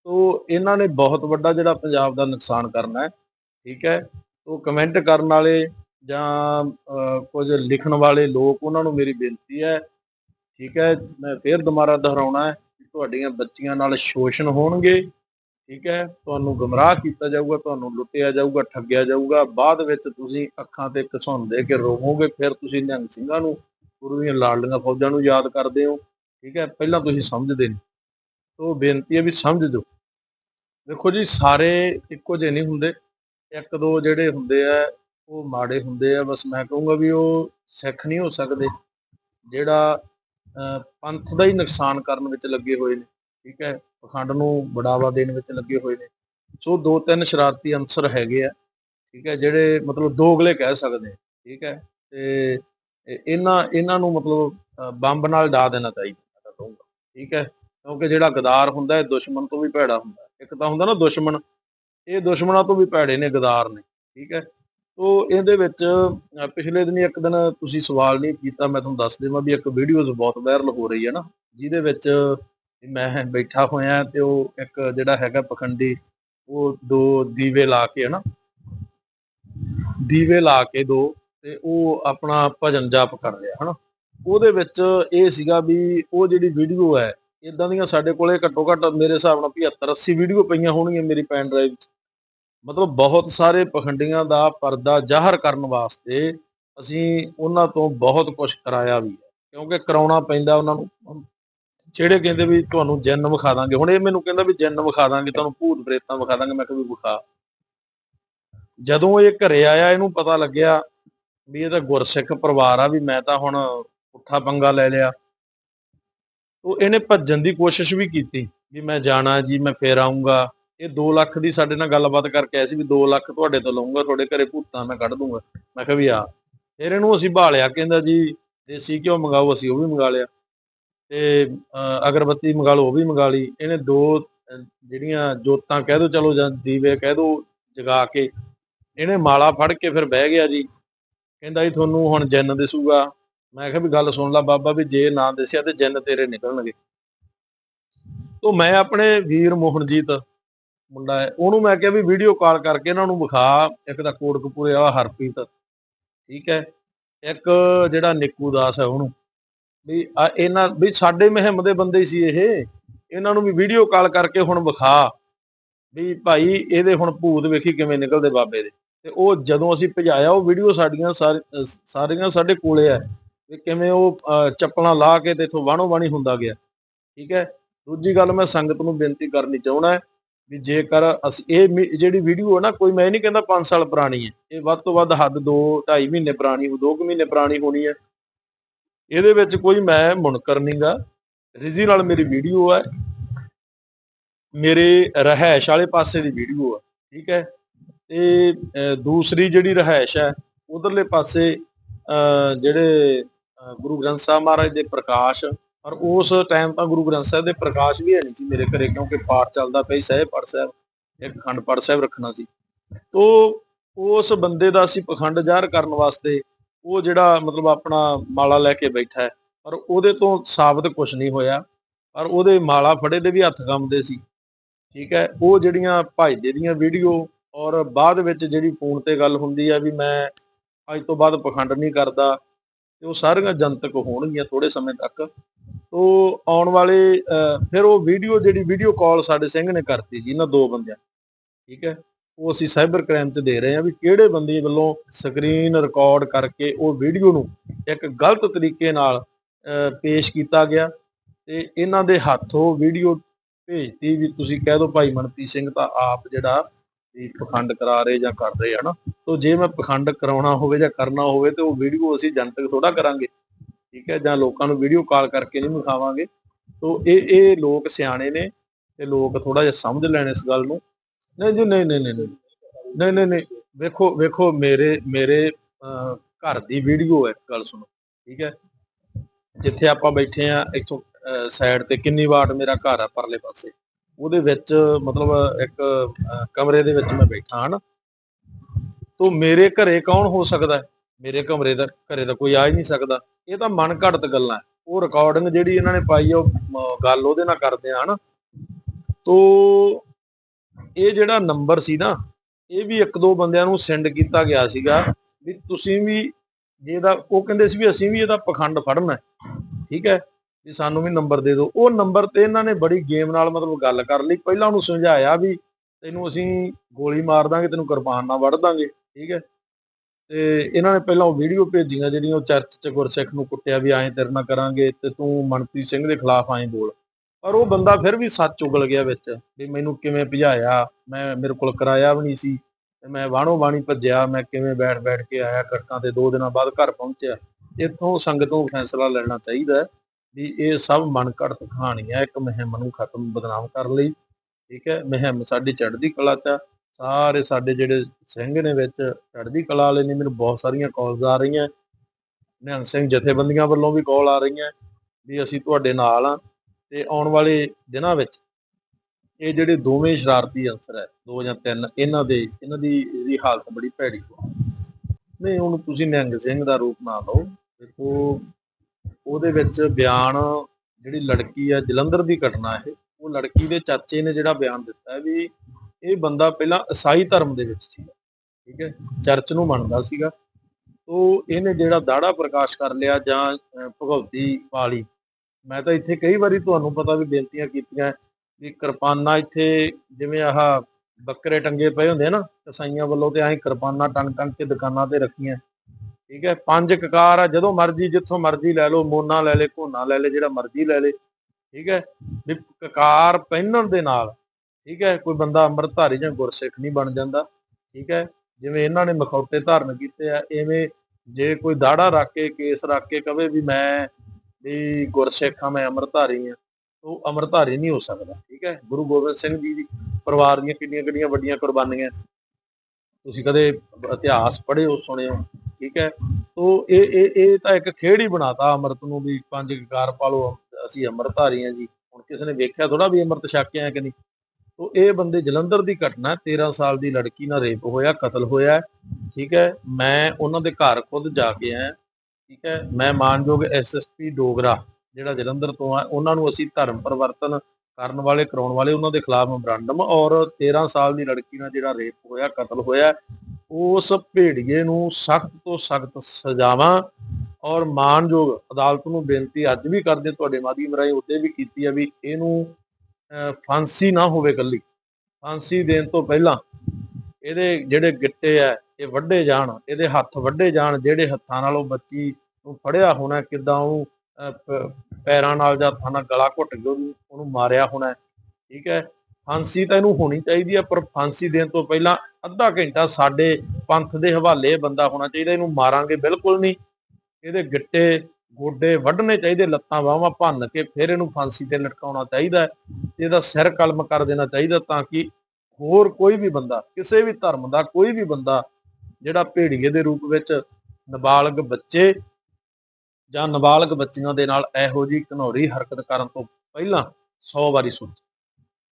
ਤੋ ਇਹਨਾਂ ਨੇ ਬਹੁਤ ਵੱਡਾ ਜਿਹੜਾ ਪੰਜਾਬ ਦਾ ਨੁਕਸਾਨ ਕਰਨਾ ਹੈ ਠੀਕ ਹੈ। ਤੋ ਕਮੈਂਟ ਕਰਨ ਵਾਲੇ ਜਾਂ ਅਹ, ਕੁਝ ਲਿਖਣ ਵਾਲੇ ਲੋਕ ਉਹਨਾਂ ਨੂੰ ਮੇਰੀ ਬੇਨਤੀ ਹੈ ਠੀਕ ਹੈ ਮੈਂ ਫੇਰ ਦੁਬਾਰਾ ਦੁਹਰਾਉਣਾ ਹੈ ਤੁਹਾਡੀਆਂ ਬੱਚੀਆਂ ਨਾਲ ਸ਼ੋਸ਼ਣ ਹੋਣਗੇ ਠੀਕ ਹੈ। ਤੁਹਾਨੂੰ ਗਮਰਾਹ ਕੀਤਾ ਜਾਊਗਾ ਤੁਹਾਨੂੰ ਲੁੱਟਿਆ ਜਾਊਗਾ ਠੱਗਿਆ ਜਾਊਗਾ ਬਾਅਦ ਵਿੱਚ ਤੁਸੀਂ ਅੱਖਾਂ ਤੇ ਘਸੁੰਨ ਦੇ ਕੇ ਰੋਵੋਗੇ ਫਿਰ ਤੁਸੀਂ ਨਿਹੰਗ ਸਿੰਘਾਂ ਨੂੰ ਗੁਰੂ ਦੀਆਂ ਲਾਡਲੀਆਂ ਫੌਜਾਂ ਨੂੰ ਯਾਦ ਕਰਦੇ ਹੋ, ਠੀਕ ਹੈ, ਪਹਿਲਾਂ ਤੁਸੀਂ ਸਮਝਦੇ ਨਹੀਂ। ਤੋ ਬੇਨਤੀ ਹੈ ਵੀ ਸਮਝ ਦਿਓ ਦੇਖੋ ਜੀ, ਸਾਰੇ ਇੱਕੋ ਜਿਹੇ ਨਹੀਂ ਹੁੰਦੇ। ਇੱਕ ਦੋ ਜਿਹੜੇ ਹੁੰਦੇ ਆ, ਉਹ ਮਾੜੇ ਹੁੰਦੇ ਆ। ਬਸ ਮੈਂ ਕਹੂੰਗਾ ਵੀ ਉਹ ਸਿੱਖ ਨਹੀਂ ਹੋ ਸਕਦੇ, ਜਿਹੜਾ ਪੰਥ ਦਾ ਹੀ ਨੁਕਸਾਨ ਕਰਨ ਵਿੱਚ ਲੱਗੇ ਹੋਏ ਨੇ, ਠੀਕ ਹੈ, ਪਖੰਡ ਨੂੰ ਬੜਾਵਾ ਦੇਣ ਵਿੱਚ ਲੱਗੇ ਹੋਏ ਨੇ। ਸੋ ਦੋ ਤਿੰਨ ਸ਼ਰਾਰਤੀ ਅੰਸਰ ਹੈਗੇ ਆ, ਠੀਕ ਹੈ, ਜਿਹੜੇ ਮਤਲਬ ਦੋਗਲੇ ਕਹਿ ਸਕਦੇ ਠੀਕ ਹੈ, ਤੇ ਇਹਨਾਂ ਇਹਨਾਂ ਨੂੰ ਮਤਲਬ ਬੰਬ ਨਾਲ ਡਾ ਦੇਣਾ ਚਾਹੀਦਾ, ਮੈਂ ਕਹੂੰਗਾ। ਠੀਕ ਹੈ? ਕਿਉਂਕਿ ਜਿਹੜਾ ਗਦਾਰ ਹੁੰਦਾ ਹੈ, ਦੁਸ਼ਮਣ ਤੋਂ ਵੀ ਭੈੜਾ ਹੁੰਦਾ ਇੱਕ ਤਾਂ ਹੁੰਦਾ ਨਾ ਦੁਸ਼ਮਣ, ਇਹ ਦੁਸ਼ਮਣਾਂ ਤੋਂ ਵੀ ਭੈੜੇ ਨੇ, ਗਦਾਰ ਨੇ। ਠੀਕ ਹੈ? ਤੋ ਇਹਦੇ ਵਿੱਚ ਪਿਛਲੇ ਦਿਨੀ ਇੱਕ ਦਿਨ ਤੁਸੀਂ ਸਵਾਲ ਨਹੀਂ ਕੀਤਾ, ਮੈਂ ਤੁਹਾਨੂੰ ਦੱਸ ਦੇਵਾਂ ਵੀ ਇੱਕ ਵੀਡੀਓਜ਼ ਬਹੁਤ ਵਾਇਰਲ ਹੋ ਰਹੀ ਹੈ ਨਾ, ਜਿਹਦੇ ਵਿੱਚ ਮੈਂ ਬੈਠਾ ਹੋਇਆ ਤੇ ਉਹ ਇੱਕ ਜਿਹੜਾ ਹੈਗਾ ਪਖੰਡੀ, ਉਹ ਦੋ ਦੀਵੇ ਲਾ ਕੇ ਹਨਾ ਦੀਵੇ ਲਾ ਕੇ ਦੋ ਤੇ ਉਹ ਆਪਣਾ ਭਜਨ ਜਾਪ ਕਰ ਰਿਹਾ, ਹਨਾ? ਉਹਦੇ ਵਿੱਚ ਇਹ ਸੀਗਾ ਵੀ ਉਹ ਜਿਹੜੀ ਵੀਡੀਓ ਹੈ ਇਦਾਂ ਦੀਆਂ ਸਾਡੇ ਕੋਲੇ ਘੱਟੋ ਘੱਟ ਮੇਰੇ ਹਿਸਾਬ ਨਾਲ 75 80 ਵੀਡੀਓ ਪਈਆਂ ਹੋਣਗੀਆਂ ਮੇਰੀ ਪੈਨ ਡਰਾਈਵ 'ਚ। ਮਤਲਬ ਬਹੁਤ ਸਾਰੇ ਪਖੰਡੀਆਂ ਦਾ ਪਰਦਾ ਜ਼ਾਹਰ ਕਰਨ ਵਾਸਤੇ ਅਸੀਂ ਉਹਨਾਂ ਤੋਂ ਬਹੁਤ ਕੁਝ ਕਰਾਇਆ ਵੀ ਕਿਉਂਕਿ ਕਰਾਉਣਾ ਪੈਂਦਾ ਉਹਨਾਂ ਨੂੰ। ਜਿਹੜੇ ਕਹਿੰਦੇ ਵੀ ਤੁਹਾਨੂੰ ਜਿੰਨ ਵਿਖਾ ਦਾਂਗੇ, ਹੁਣ ਇਹ ਮੈਨੂੰ ਕਹਿੰਦਾ ਵੀ ਜਿੰਨ ਵਿਖਾ ਦਾਂਗੇ, ਤੁਹਾਨੂੰ ਭੂਤ ਪ੍ਰੇਤਾਂ ਵਿਖਾ ਦਾਂਗੇ, ਮੈਂ ਕਿਹਾ ਵੀ ਵਿਖਾ। ਜਦੋਂ ਇਹ ਘਰੇ ਆਇਆ, ਇਹਨੂੰ ਪਤਾ ਲੱਗਿਆ ਵੀ ਇਹ ਤਾਂ ਗੁਰਸਿੱਖ ਪਰਿਵਾਰ ਆ ਵੀ ਮੈਂ ਤਾਂ ਹੁਣ ਪੁੱਠਾ ਪੰਗਾ ਲੈ ਲਿਆ। ਉਹ ਇਹਨੇ ਭੱਜਣ ਦੀ ਕੋਸ਼ਿਸ਼ ਵੀ ਕੀਤੀ ਵੀ ਮੈਂ ਜਾਣਾ ਜੀ ਮੈਂ ਫੇਰ ਆਉਂਗਾ ਇਹ 2 ਲੱਖ ਦੀ ਸਾਡੇ ਨਾਲ ਗੱਲਬਾਤ ਕਰਕੇ ਆਇਆ ਸੀ ਵੀ 2 ਲੱਖ ਤੁਹਾਡੇ ਤੋਂ ਲਵਾਂਗਾ ਤੁਹਾਡੇ ਘਰੇ ਭੂਤਾਂ ਮੈਂ ਕੱਢ ਦੂੰਗਾ। ਮੈਂ ਕਿਹਾ ਵੀ ਆ। ਫਿਰ ਇਹਨੂੰ ਅਸੀਂ ਭਾਲਿਆ ਕਹਿੰਦਾ ਜੀ ਦੇਸੀ ਘਿਓ ਮੰਗਾਓ ਅਸੀਂ ਉਹ ਵੀ ਮੰਗਾ ਲਿਆ। ਤੇ ਅਹ, ਅਗਰਬੱਤੀ ਮੰਗਾ ਲਓ ਉਹ ਵੀ ਮੰਗਾ ਲਈ। ਇਹਨੇ ਦੋ ਜਿਹੜੀਆਂ ਜੋਤਾਂ ਕਹਿ ਦੋ ਚਲੋ ਜਾਂ ਦੀਵੇ ਕਹਿ ਦੋ ਜਗਾ ਕੇ। ਇਹਨੇ ਮਾਲਾ ਫੜ ਕੇ ਫਿਰ ਬਹਿ ਗਿਆ ਜੀ। ਕਹਿੰਦਾ ਜੀ, ਤੁਹਾਨੂੰ ਹੁਣ ਜਿੰਨ ਦਿਸੂਗਾ। ਮੈਂ ਕਿਹਾ ਵੀ ਗੱਲ ਸੁਣ ਲੈ ਬਾਬਾ ਵੀ ਜੇ ਨਾ ਦਿਸਿਆ ਤੇ ਜਿੰਨ ਤੇਰੇ ਨਿਕਲਣਗੇ। ਤੋਂ ਮੈਂ ਆਪਣੇ ਵੀਰ ਮੋਹਨਜੀਤ ਮੁੰਡਾ ਹੈ, ਉਹਨੂੰ ਮੈਂ ਕਿਹਾ ਵੀ ਵੀਡੀਓ ਕਾਲ ਕਰਕੇ ਇਹਨਾਂ ਨੂੰ ਵਿਖਾ, ਇੱਕ ਤਾਂ ਕੋਟਕਪੂਰੇ ਵਾਲਾ ਹਰਪ੍ਰੀਤ, ਠੀਕ ਹੈ? ਇੱਕ ਜਿਹੜਾ ਨਿੱਕੂ ਦਾਸ ਹੈ ਉਹਨੂੰ, ਵੀ ਇਹਨਾਂ, ਵੀ ਸਾਡੇ ਮਹਿਮ ਦੇ ਬੰਦੇ ਸੀ ਇਹ, ਇਹਨਾਂ ਨੂੰ ਵੀ ਵੀਡੀਓ ਕਾਲ ਕਰਕੇ ਹੁਣ ਵਿਖਾ, ਵੀ ਭਾਈ ਇਹਦੇ ਹੁਣ ਭੂਤ ਵੇਖੀ ਕਿਵੇਂ ਨਿਕਲਦੇ ਬਾਬੇ ਦੇ। ਤੇ ਉਹ ਜਦੋਂ ਅਸੀਂ ਭਜਾਇਆ, ਉਹ ਵੀਡੀਓ ਸਾਡੀਆਂ ਸਾਰੀਆਂ ਸਾਡੇ ਕੋਲੇ ਆ। ਤੇ ਕਿਵੇਂ ਉਹ ਚੱਪਲਾਂ ਲਾ ਕੇ ਤੇ ਇਥੋਂ ਵਾਣੋ ਵਾਣੀ ਹੁੰਦਾ ਗਿਆ। ਠੀਕ ਹੈ? ਦੂਜੀ ਗੱਲ ਮੈਂ ਸੰਗਤ ਨੂੰ ਬੇਨਤੀ ਕਰਨੀ ਚਾਹੁੰਦਾ ਹੈ ਵੀ ਜੇਕਰ ਅਸੀਂ, ਇਹ ਜਿਹੜੀ ਵੀਡੀਓ ਹੈ ਨਾ, ਕੋਈ ਮੈਂ ਨਹੀਂ ਕਹਿੰਦਾ 5 ਸਾਲ ਪੁਰਾਣੀ ਹੈ। ਇਹ ਵੱਧ ਤੋਂ ਵੱਧ ਹੱਦ 2 ਢਾਈ ਮਹੀਨੇ ਪੁਰਾਣੀ ਹੋ 2 ਮਹੀਨੇ ਪੁਰਾਣੀ ਹੋਣੀ ਹੈ। ਇਹਦੇ ਵਿੱਚ ਕੋਈ ਮੈਂ ਮੁਨਕਰ ਨਹੀਂਗਾ ਰਿਜੀ ਨਾਲ ਮੇਰੀ ਵੀਡੀਓ ਹੈ ਮੇਰੇ ਰਹਿائش ਵਾਲੇ ਪਾਸੇ ਦੀ ਵੀਡੀਓ ਹੈ ਠੀਕ ਹੈ? ਤੇ ਦੂਸਰੀ ਜਿਹੜੀ ਰਹਿائش ਹੈ, ਉਧਰਲੇ ਪਾਸੇ ਜਿਹੜੇ ਗੁਰੂ ਗ੍ਰੰਥ ਸਾਹਿਬ ਮਹਾਰਾਜ ਦੇ ਪ੍ਰਕਾਸ਼ ਔਰ ਉਸ ਟਾਈਮ ਤਾਂ ਗੁਰੂ ਗ੍ਰੰਥ ਸਾਹਿਬ ਦੇ ਪ੍ਰਕਾਸ਼ ਵੀ ਹੈ ਨਹੀਂ ਸੀ ਮੇਰੇ ਘਰੇ, ਕਿਉਂਕਿ ਪਾਠ ਚੱਲਦਾ ਪਈ ਸਹਿਬ ਪੜ ਸਾਹਿਬ, ਇੱਕ ਖੰਡ ਪੜ ਸਾਹਿਬ ਰੱਖਣਾ ਸੀ। ਤੋ, ਉਸ ਬੰਦੇ ਦਾ ਅਸੀਂ ਪਖੰਡ ਜ਼ਾਹਰ ਕਰਨ ਵਾਸਤੇ ਉਹ ਜਿਹੜਾ ਮਤਲਬ ਆਪਣਾ ਮਾਲਾ ਲੈ ਕੇ ਬੈਠਾ ਹੈ, ਪਰ ਉਹਦੇ ਤੋਂ ਸਾਬਤ ਕੁਝ ਨਹੀਂ ਹੋਇਆ, ਪਰ ਉਹਦੇ ਮਾਲਾ ਫੜੇ ਦੇ ਵੀ ਹੱਥ ਕੰਮਦੇ ਸੀ। ਠੀਕ ਹੈ, ਉਹ ਜਿਹੜੀਆਂ ਭਾਈ ਦੇ ਦੀਆਂ ਵੀਡੀਓ ਔਰ ਬਾਅਦ ਵਿੱਚ ਜਿਹੜੀ ਫੋਨ ਤੇ ਗੱਲ ਹੁੰਦੀ ਆ ਵੀ ਮੈਂ ਅੱਜ ਤੋਂ ਬਾਅਦ ਪਖੰਡ ਨਹੀਂ ਕਰਦਾ, ਤੇ ਉਹ ਸਾਰੀਆਂ ਜਨਤਕ ਹੋਣਗੀਆਂ ਥੋੜੇ ਸਮੇਂ ਤੱਕ। ਤੋ ਆਉਣ ਵਾਲੇ ਫਿਰ ਉਹ ਵੀਡੀਓ ਜਿਹੜੀ ਵੀਡੀਓ ਕਾਲ ਸਾਡੇ ਸਿੰਘ ਨੇ ਕਰਤੀ ਜੀ ਇਹਨਾਂ ਦੋ ਬੰਦਿਆਂ ਠੀਕ ਹੈ? ਉਹ ਅਸੀਂ ਸਾਈਬਰ ਕ੍ਰਾਈਮ 'ਚ ਦੇ ਰਹੇ ਹਾਂ ਵੀ ਕਿਹੜੇ ਬੰਦੇ ਵੱਲੋਂ ਸਕਰੀਨ ਰਿਕਾਰਡ ਕਰਕੇ ਉਹ ਵੀਡੀਓ ਨੂੰ ਇੱਕ ਗਲਤ ਤਰੀਕੇ ਨਾਲ ਪੇਸ਼ ਕੀਤਾ ਗਿਆ ਤੇ ਇਹਨਾਂ ਦੇ ਹੱਥੋਂ ਵੀਡੀਓ ਭੇਜਤੀ ਵੀ ਤੁਸੀਂ ਕਹਿ ਦਿਓ ਭਾਈ ਮਨਪ੍ਰੀਤ ਸਿੰਘ ਤਾਂ ਆਪ ਜਿਹੜਾ ਵੀ ਪਖੰਡ ਕਰਾ ਰਹੇ ਜਾਂ ਕਰ ਰਹੇ ਹਨ ਤੋ ਜੇ ਮੈਂ ਪਖੰਡ ਕਰਾਉਣਾ ਹੋਵੇ ਜਾਂ ਕਰਨਾ ਹੋਵੇ ਤੇ ਉਹ ਵੀਡੀਓ ਅਸੀਂ ਜਨਤਕ ਥੋੜਾ ਕਰਾਂਗੇ। ਠੀਕ ਹੈ ਜਾਂ ਲੋਕਾਂ ਨੂੰ ਵੀਡੀਓ ਕਾਲ ਕਰਕੇ ਨਹੀਂ ਵਿਖਾਵਾਂਗੇ। ਤੋ ਇਹ ਇਹ ਲੋਕ ਸਿਆਣੇ ਨੇ ਤੇ ਲੋਕ ਥੋੜਾ ਜਿਹਾ ਸਮਝ ਲੈਣ ਇਸ ਗੱਲ ਨੂੰ। ਨਹੀਂ ਜੀ ਨਹੀਂ ਨਹੀਂ ਨਹੀਂ ਨਹੀਂ ਨਹੀਂ ਨਹੀਂ ਵੇਖੋ ਵੇਖੋ ਮੇਰੇ ਮੇਰੇ ਅਹ, ਘਰ ਦੀ ਵੀਡੀਓ ਹੈ ਗੱਲ ਸੁਣੋ। ਠੀਕ ਹੈ ਜਿੱਥੇ ਆਪਾਂ ਬੈਠੇ ਆ ਇੱਥੋਂ ਸਾਈਡ ਤੇ ਕਿੰਨੀ ਵਾਟ ਮੇਰਾ ਘਰ ਆ ਪਰਲੇ ਪਾਸੇ। ਉਹਦੇ ਵਿੱਚ ਮਤਲਬ ਇੱਕ ਕਮਰੇ ਦੇ ਵਿੱਚ ਮੈਂ ਬੈਠਾ ਹਾਂ ਤੋ ਮੇਰੇ ਘਰੇ ਕੌਣ ਹੋ ਸਕਦਾ ਹੈ? ਮੇਰੇ ਕਮਰੇ ਦਾ, ਘਰੇ ਦਾ ਕੋਈ ਆ ਹੀ ਨਹੀਂ ਸਕਦਾ। ਇਹ ਤਾਂ ਮਨ ਘੜਤ ਗੱਲਾਂ ਉਹ ਰਿਕਾਰਡਿੰਗ ਜਿਹੜੀ ਇਹਨਾਂ ਨੇ ਪਾਈ ਆ, ਉਹ ਗੱਲ ਉਹਦੇ ਨਾਲ ਕਰਦੇ ਆ ਹਨਾ। ਤੋ ਇਹ ਜਿਹੜਾ ਨੰਬਰ ਸੀ ਨਾ, ਇਹ ਵੀ ਇੱਕ ਦੋ ਬੰਦਿਆਂ ਨੂੰ ਸੈਂਡ ਕੀਤਾ ਗਿਆ ਸੀਗਾ ਵੀ ਤੁਸੀਂ ਵੀ ਜੇ ਇਹਦਾ, ਉਹ ਕਹਿੰਦੇ ਸੀ ਵੀ ਅਸੀਂ ਵੀ ਇਹਦਾ ਪਖੰਡ ਫੜਨਾ ਠੀਕ ਹੈ? ਵੀ ਸਾਨੂੰ ਵੀ ਨੰਬਰ ਦੇ ਦਿਓ। ਉਹ ਨੰਬਰ ਤੇ ਇਹਨਾਂ ਨੇ ਬੜੀ ਗੇਮ ਨਾਲ ਮਤਲਬ ਗੱਲ ਕਰ ਲਈ। ਪਹਿਲਾਂ ਉਹਨੂੰ ਸਮਝਾਇਆ ਵੀ ਤੈਨੂੰ ਅਸੀਂ ਗੋਲੀ ਮਾਰ ਦਾਂਗੇ, ਤੈਨੂੰ ਕਿਰਪਾਨ ਨਾਲ ਵੱਢ ਦਾਂਗੇ, ਠੀਕ ਹੈ। ਤੇ ਇਹਨਾਂ ਨੇ ਪਹਿਲਾਂ ਉਹ ਵੀਡੀਓ ਭੇਜੀਆਂ ਜਿਹੜੀਆਂ ਉਹ ਚਰਚ ਚ ਗੁਰਸਿੱਖ ਨੂੰ ਕੁੱਟਿਆ ਵੀ ਐਂ ਤੇਰੇ ਨਾਲ ਕਰਾਂਗੇ ਤੇ ਤੂੰ ਮਨਪ੍ਰੀਤ ਸਿੰਘ ਦੇ ਖਿਲਾਫ ਐਂ ਬੋਲ। ਪਰ ਉਹ ਬੰਦਾ ਫਿਰ ਵੀ ਸੱਚ ਉਗਲ ਗਿਆ ਵਿੱਚ ਵੀ ਮੈਨੂੰ ਕਿਵੇਂ ਭਜਾਇਆ, ਮੈਂ ਮੇਰੇ ਕੋਲ ਕਿਰਾਇਆ ਵੀ ਨਹੀਂ ਸੀ ਤੇ ਮੈਂ ਵਾਣੋ ਬਾਣੀ ਭੱਜਿਆ, ਮੈਂ ਕਿਵੇਂ ਬੈਠ ਬੈਠ ਕੇ ਆਇਆ ਟਰੱਕਾਂ ਤੇ ਦੋ ਦਿਨਾਂ ਬਾਅਦ ਘਰ ਪਹੁੰਚਿਆ। ਇੱਥੋਂ ਸੰਗਤ ਨੂੰ ਫੈਸਲਾ ਲੈਣਾ ਚਾਹੀਦਾ। ਵੀ ਇਹ ਸਭ ਮਨ ਘੜਤ ਕਹਾਣੀ ਹੈ ਇੱਕ ਮੁਹਿੰਮ ਨੂੰ ਖਤਮ ਬਦਨਾਮ ਕਰਨ ਲਈ, ਠੀਕ ਹੈ? ਮੁਹਿੰਮ ਸਾਡੀ ਚੜ੍ਹਦੀ ਕਲਾ ਚ ਆ। ਸਾਰੇ ਸਾਡੇ ਜਿਹੜੇ ਸਿੰਘ ਨੇ ਵਿੱਚ ਚੜ੍ਹਦੀ ਕਲਾ ਵਾਲੇ ਨੇ, ਮੈਨੂੰ ਬਹੁਤ ਸਾਰੀਆਂ ਕਾਲਸ ਆ ਰਹੀਆਂ। ਨਿਹੰਗ ਸਿੰਘ ਜਥੇਬੰਦੀਆਂ ਵੱਲੋਂ ਵੀ ਕਾਲ ਆ ਰਹੀਆਂ ਵੀ ਅਸੀਂ ਤੁਹਾਡੇ ਨਾਲ ਆ। ਤੇ ਆਉਣ ਵਾਲੇ ਦਿਨਾਂ ਵਿੱਚ ਇਹ ਜਿਹੜੇ ਦੋਵੇਂ ਸ਼ਰਾਰਤੀ ਅਨਸਰ ਹੈ, ਦੋ ਜਾਂ ਤਿੰਨ, ਇਹਨਾਂ ਦੇ, ਇਹਨਾਂ ਦੀ ਇਹਦੀ ਹਾਲਤ ਬੜੀ ਭੈੜੀ ਹੋ ਨਹੀਂ, ਹੁਣ ਤੁਸੀਂ ਨਿਹੰਗ ਸਿੰਘ ਦਾ ਰੂਪ ਨਾ ਲਓ। ਦੇਖੋ ਉਹਦੇ ਵਿੱਚ ਬਿਆਨ ਜਿਹੜੀ ਲੜਕੀ ਹੈ ਜਲੰਧਰ ਦੀ ਘਟਨਾ ਇਹ ਉਹ ਲੜਕੀ ਦੇ ਚਾਚੇ ਨੇ ਜਿਹੜਾ ਬਿਆਨ ਦਿੱਤਾ ਵੀ ਇਹ ਬੰਦਾ ਪਹਿਲਾਂ ਈਸਾਈ ਧਰਮ ਦੇ ਵਿੱਚ ਸੀ ਠੀਕ ਹੈ ਚਰਚ ਨੂੰ ਮੰਨਦਾ ਸੀਗਾ। ਤੋ ਇਹਨੇ ਜਿਹੜਾ ਦਾੜਾ ਪ੍ਰਕਾਸ਼ ਕਰ ਲਿਆ ਜਾਂ ਅਹ, ਭਗਉਤੀ ਮੈਂ ਤਾਂ ਇੱਥੇ ਕਈ ਵਾਰੀ ਤੁਹਾਨੂੰ ਪਤਾ ਵੀ ਬੇਨਤੀਆਂ ਕੀਤੀਆਂ ਵੀ ਕਿਰਪਾਨਾਂ ਇੱਥੇ ਜਿਵੇਂ ਆਹ ਬੱਕਰੇ ਟੰਗੇ ਪਏ ਹੁੰਦੇ ਆ ਨਾ ਕਸਾਈਆਂ ਵੱਲੋਂ ਤੇ ਐਂ ਕਿਰਪਾਨਾਂ ਟੰਗ ਟੰਗ ਕੇ ਦੁਕਾਨਾਂ ਤੇ ਰੱਖੀਆਂ। ਠੀਕ ਹੈ? ਪੰਜ ਕਕਾਰ ਆ, ਜਦੋਂ ਮਰਜ਼ੀ, ਜਿੱਥੋਂ ਮਰਜ਼ੀ ਲੈ ਲਓ, ਮੋਨਾ ਲੈ ਲੈ ਘੋਨਾ ਲੈ ਲੈ ਜਿਹੜਾ ਮਰਜ਼ੀ ਲੈ ਲੈ ਠੀਕ ਹੈ? ਵੀ ਕਕਾਰ ਪਹਿਨਣ ਦੇ ਨਾਲ, ਠੀਕ ਹੈ? ਕੋਈ ਬੰਦਾ ਅੰਮ੍ਰਿਤਧਾਰੀ ਜਾਂ ਗੁਰਸਿੱਖ ਨਹੀਂ ਬਣ ਜਾਂਦਾ, ਠੀਕ ਹੈ? ਜਿਵੇਂ ਇਹਨਾਂ ਨੇ ਮਖੌਟੇ ਧਾਰਨ ਕੀਤੇ ਆ, ਐਵੇਂ ਜੇ ਕੋਈ ਦਾੜਾ ਰੱਖ ਕੇ, ਕੇਸ ਰੱਖ ਕੇ ਕਵੇ ਵੀ ਮੈਂ, ਵੀ ਗੁਰਸਿੱਖ ਹਾਂ ਮੈਂ ਅੰਮ੍ਰਿਤਧਾਰੀ ਹਾਂ ਉਹ ਅੰਮ੍ਰਿਤਧਾਰੀ ਨਹੀਂ ਹੋ ਸਕਦਾ, ਠੀਕ ਹੈ? ਗੁਰੂ ਗੋਬਿੰਦ ਸਿੰਘ ਜੀ ਦੀ ਪਰਿਵਾਰ ਦੀਆਂ ਕਿੰਨੀਆਂ ਕਿੰਨੀਆਂ ਵੱਡੀਆਂ ਕੁਰਬਾਨੀਆਂ, ਤੁਸੀਂ ਕਦੇ ਇਤਿਹਾਸ ਪੜ੍ਹਿਓ ਸੁਣਿਓ ਠੀਕ ਹੈ? ਤੋ ਇਹ ਇਹ ਇਹ ਤਾਂ ਇੱਕ ਖੇਡ ਹੀ ਬਣਾਤਾ ਅੰਮ੍ਰਿਤ ਨੂੰ ਵੀ ਪੰਜ ਕਕਾਰ ਪਾ ਲਓ, ਅਸੀਂ ਅੰਮ੍ਰਿਤਧਾਰੀ ਹਾਂ ਜੀ। ਹੁਣ ਕਿਸੇ ਨੇ ਵੇਖਿਆ ਥੋੜਾ ਵੀ ਅੰਮ੍ਰਿਤ ਛਕ ਕੇ ਆਇਆ ਕਿ ਨਹੀਂ? ਤੋ ਇਹ ਬੰਦੇ ਜਲੰਧਰ ਦੀ ਘਟਨਾ 13 ਸਾਲ ਦੀ ਲੜਕੀ ਨਾਲ ਰੇਪ ਹੋਇਆ, ਕਤਲ ਹੋਇਆ ਠੀਕ ਹੈ? ਮੈਂ ਉਹਨਾਂ ਦੇ ਘਰ ਖੁਦ ਜਾ ਕੇ ਆਇਆ, ਠੀਕ ਹੈ? ਮੈਂ ਮਾਨਯੋਗ ਐਸਐਸਪੀ ਡੋਗਰਾ, ਜਿਹੜਾ ਜਲੰਧਰ ਤੋਂ ਆ, ਉਹਨਾਂ ਨੂੰ ਅਸੀਂ ਧਰਮ ਪਰਿਵਰਤਨ ਕਰਨ ਵਾਲੇ, ਕਰਾਉਣ ਵਾਲੇ, ਉਹਨਾਂ ਦੇ ਖਿਲਾਫ ਮੈਮੋਰੰਡਮ ਔਰ 13 ਸਾਲ ਦੀ ਲੜਕੀ ਨਾਲ ਜਿਹੜਾ ਰੇਪ ਹੋਇਆ, ਕਤਲ ਹੋਇਆ ਉਸ ਭੇੜੀਏ ਨੂੰ ਸਖਤ ਤੋਂ ਸਖਤ ਸਜ਼ਾਵਾਂ ਔਰ ਮਾਨਯੋਗ ਅਦਾਲਤ ਨੂੰ ਬੇਨਤੀ ਅੱਜ ਵੀ ਕਰਦੇ ਤੁਹਾਡੇ ਮਾਧਿਅਮ ਰਾਹੀਂ ਉੱਤੇ ਵੀ ਕੀਤੀ ਆ ਵੀ ਇਹਨੂੰ ਅਹ, ਫਾਂਸੀ ਨਾ ਹੋਵੇ ਕੱਲੀ ਫਾਂਸੀ ਦੇਣ ਤੋਂ ਪਹਿਲਾਂ ਇਹਦੇ ਜਿਹੜੇ ਗਿੱਟੇ ਆ ਇਹ ਵੱਢੇ ਜਾਣ ਇਹਦੇ ਹੱਥ ਵੱਢੇ ਜਾਣ ਜਿਹੜੇ ਹੱਥਾਂ ਨਾਲ ਉਹ ਬੱਚੀ ਨੂੰ ਫੜਿਆ ਹੋਣਾ ਕਿਦਾਂ ਉਹ ਅਹ, ਪੈਰਾਂ ਨਾਲ ਜਾਂ ਹੱਥਾਂ ਨਾਲ ਗਲਾ ਘੁੱਟ ਕੇ ਉਹਨੂੰ ਉਹਨੂੰ ਮਾਰਿਆ ਹੋਣਾ ਠੀਕ ਹੈ? ਫਾਂਸੀ ਤਾਂ ਇਹਨੂੰ ਹੋਣੀ ਚਾਹੀਦੀ ਹੈ, ਪਰ ਫਾਂਸੀ ਦੇਣ ਤੋਂ ਪਹਿਲਾਂ ਅੱਧਾ ਘੰਟਾ ਸਾਡੇ ਪੰਥ ਦੇ ਹਵਾਲੇ ਬੰਦਾ ਹੋਣਾ ਚਾਹੀਦਾ, ਇਹਨੂੰ ਮਾਰਾਂਗੇ ਬਿਲਕੁਲ ਨਹੀਂ। ਇਹਦੇ ਗਿੱਟੇ ਗੋਡੇ ਵੱਢਣੇ ਚਾਹੀਦੇ, ਲੱਤਾਂ ਬਾਹਾਂ ਭੰਨ ਕੇ ਫਿਰ ਇਹਨੂੰ ਫਾਂਸੀ ਤੇ ਲਟਕਾਉਣਾ ਚਾਹੀਦਾ ਇਹਦਾ ਸਿਰ ਕਲਮ ਕਰ ਦੇਣਾ ਚਾਹੀਦਾ ਤਾਂ ਕਿ ਹੋਰ ਕੋਈ ਵੀ ਬੰਦਾ, ਕਿਸੇ ਵੀ ਧਰਮ ਦਾ ਕੋਈ ਵੀ ਬੰਦਾ ਜਿਹੜਾ ਭੇੜੀਏ ਦੇ ਰੂਪ ਵਿੱਚ ਨਾਬਾਲਗ ਬੱਚੇ ਜਾਂ ਨਾਬਾਲਗ ਬੱਚੀਆਂ ਦੇ ਨਾਲ ਇਹੋ ਜਿਹੀ ਘਨੌਰੀ ਹਰਕਤ ਕਰਨ ਤੋਂ ਪਹਿਲਾਂ 100 ਵਾਰੀ ਸੋਚੇ।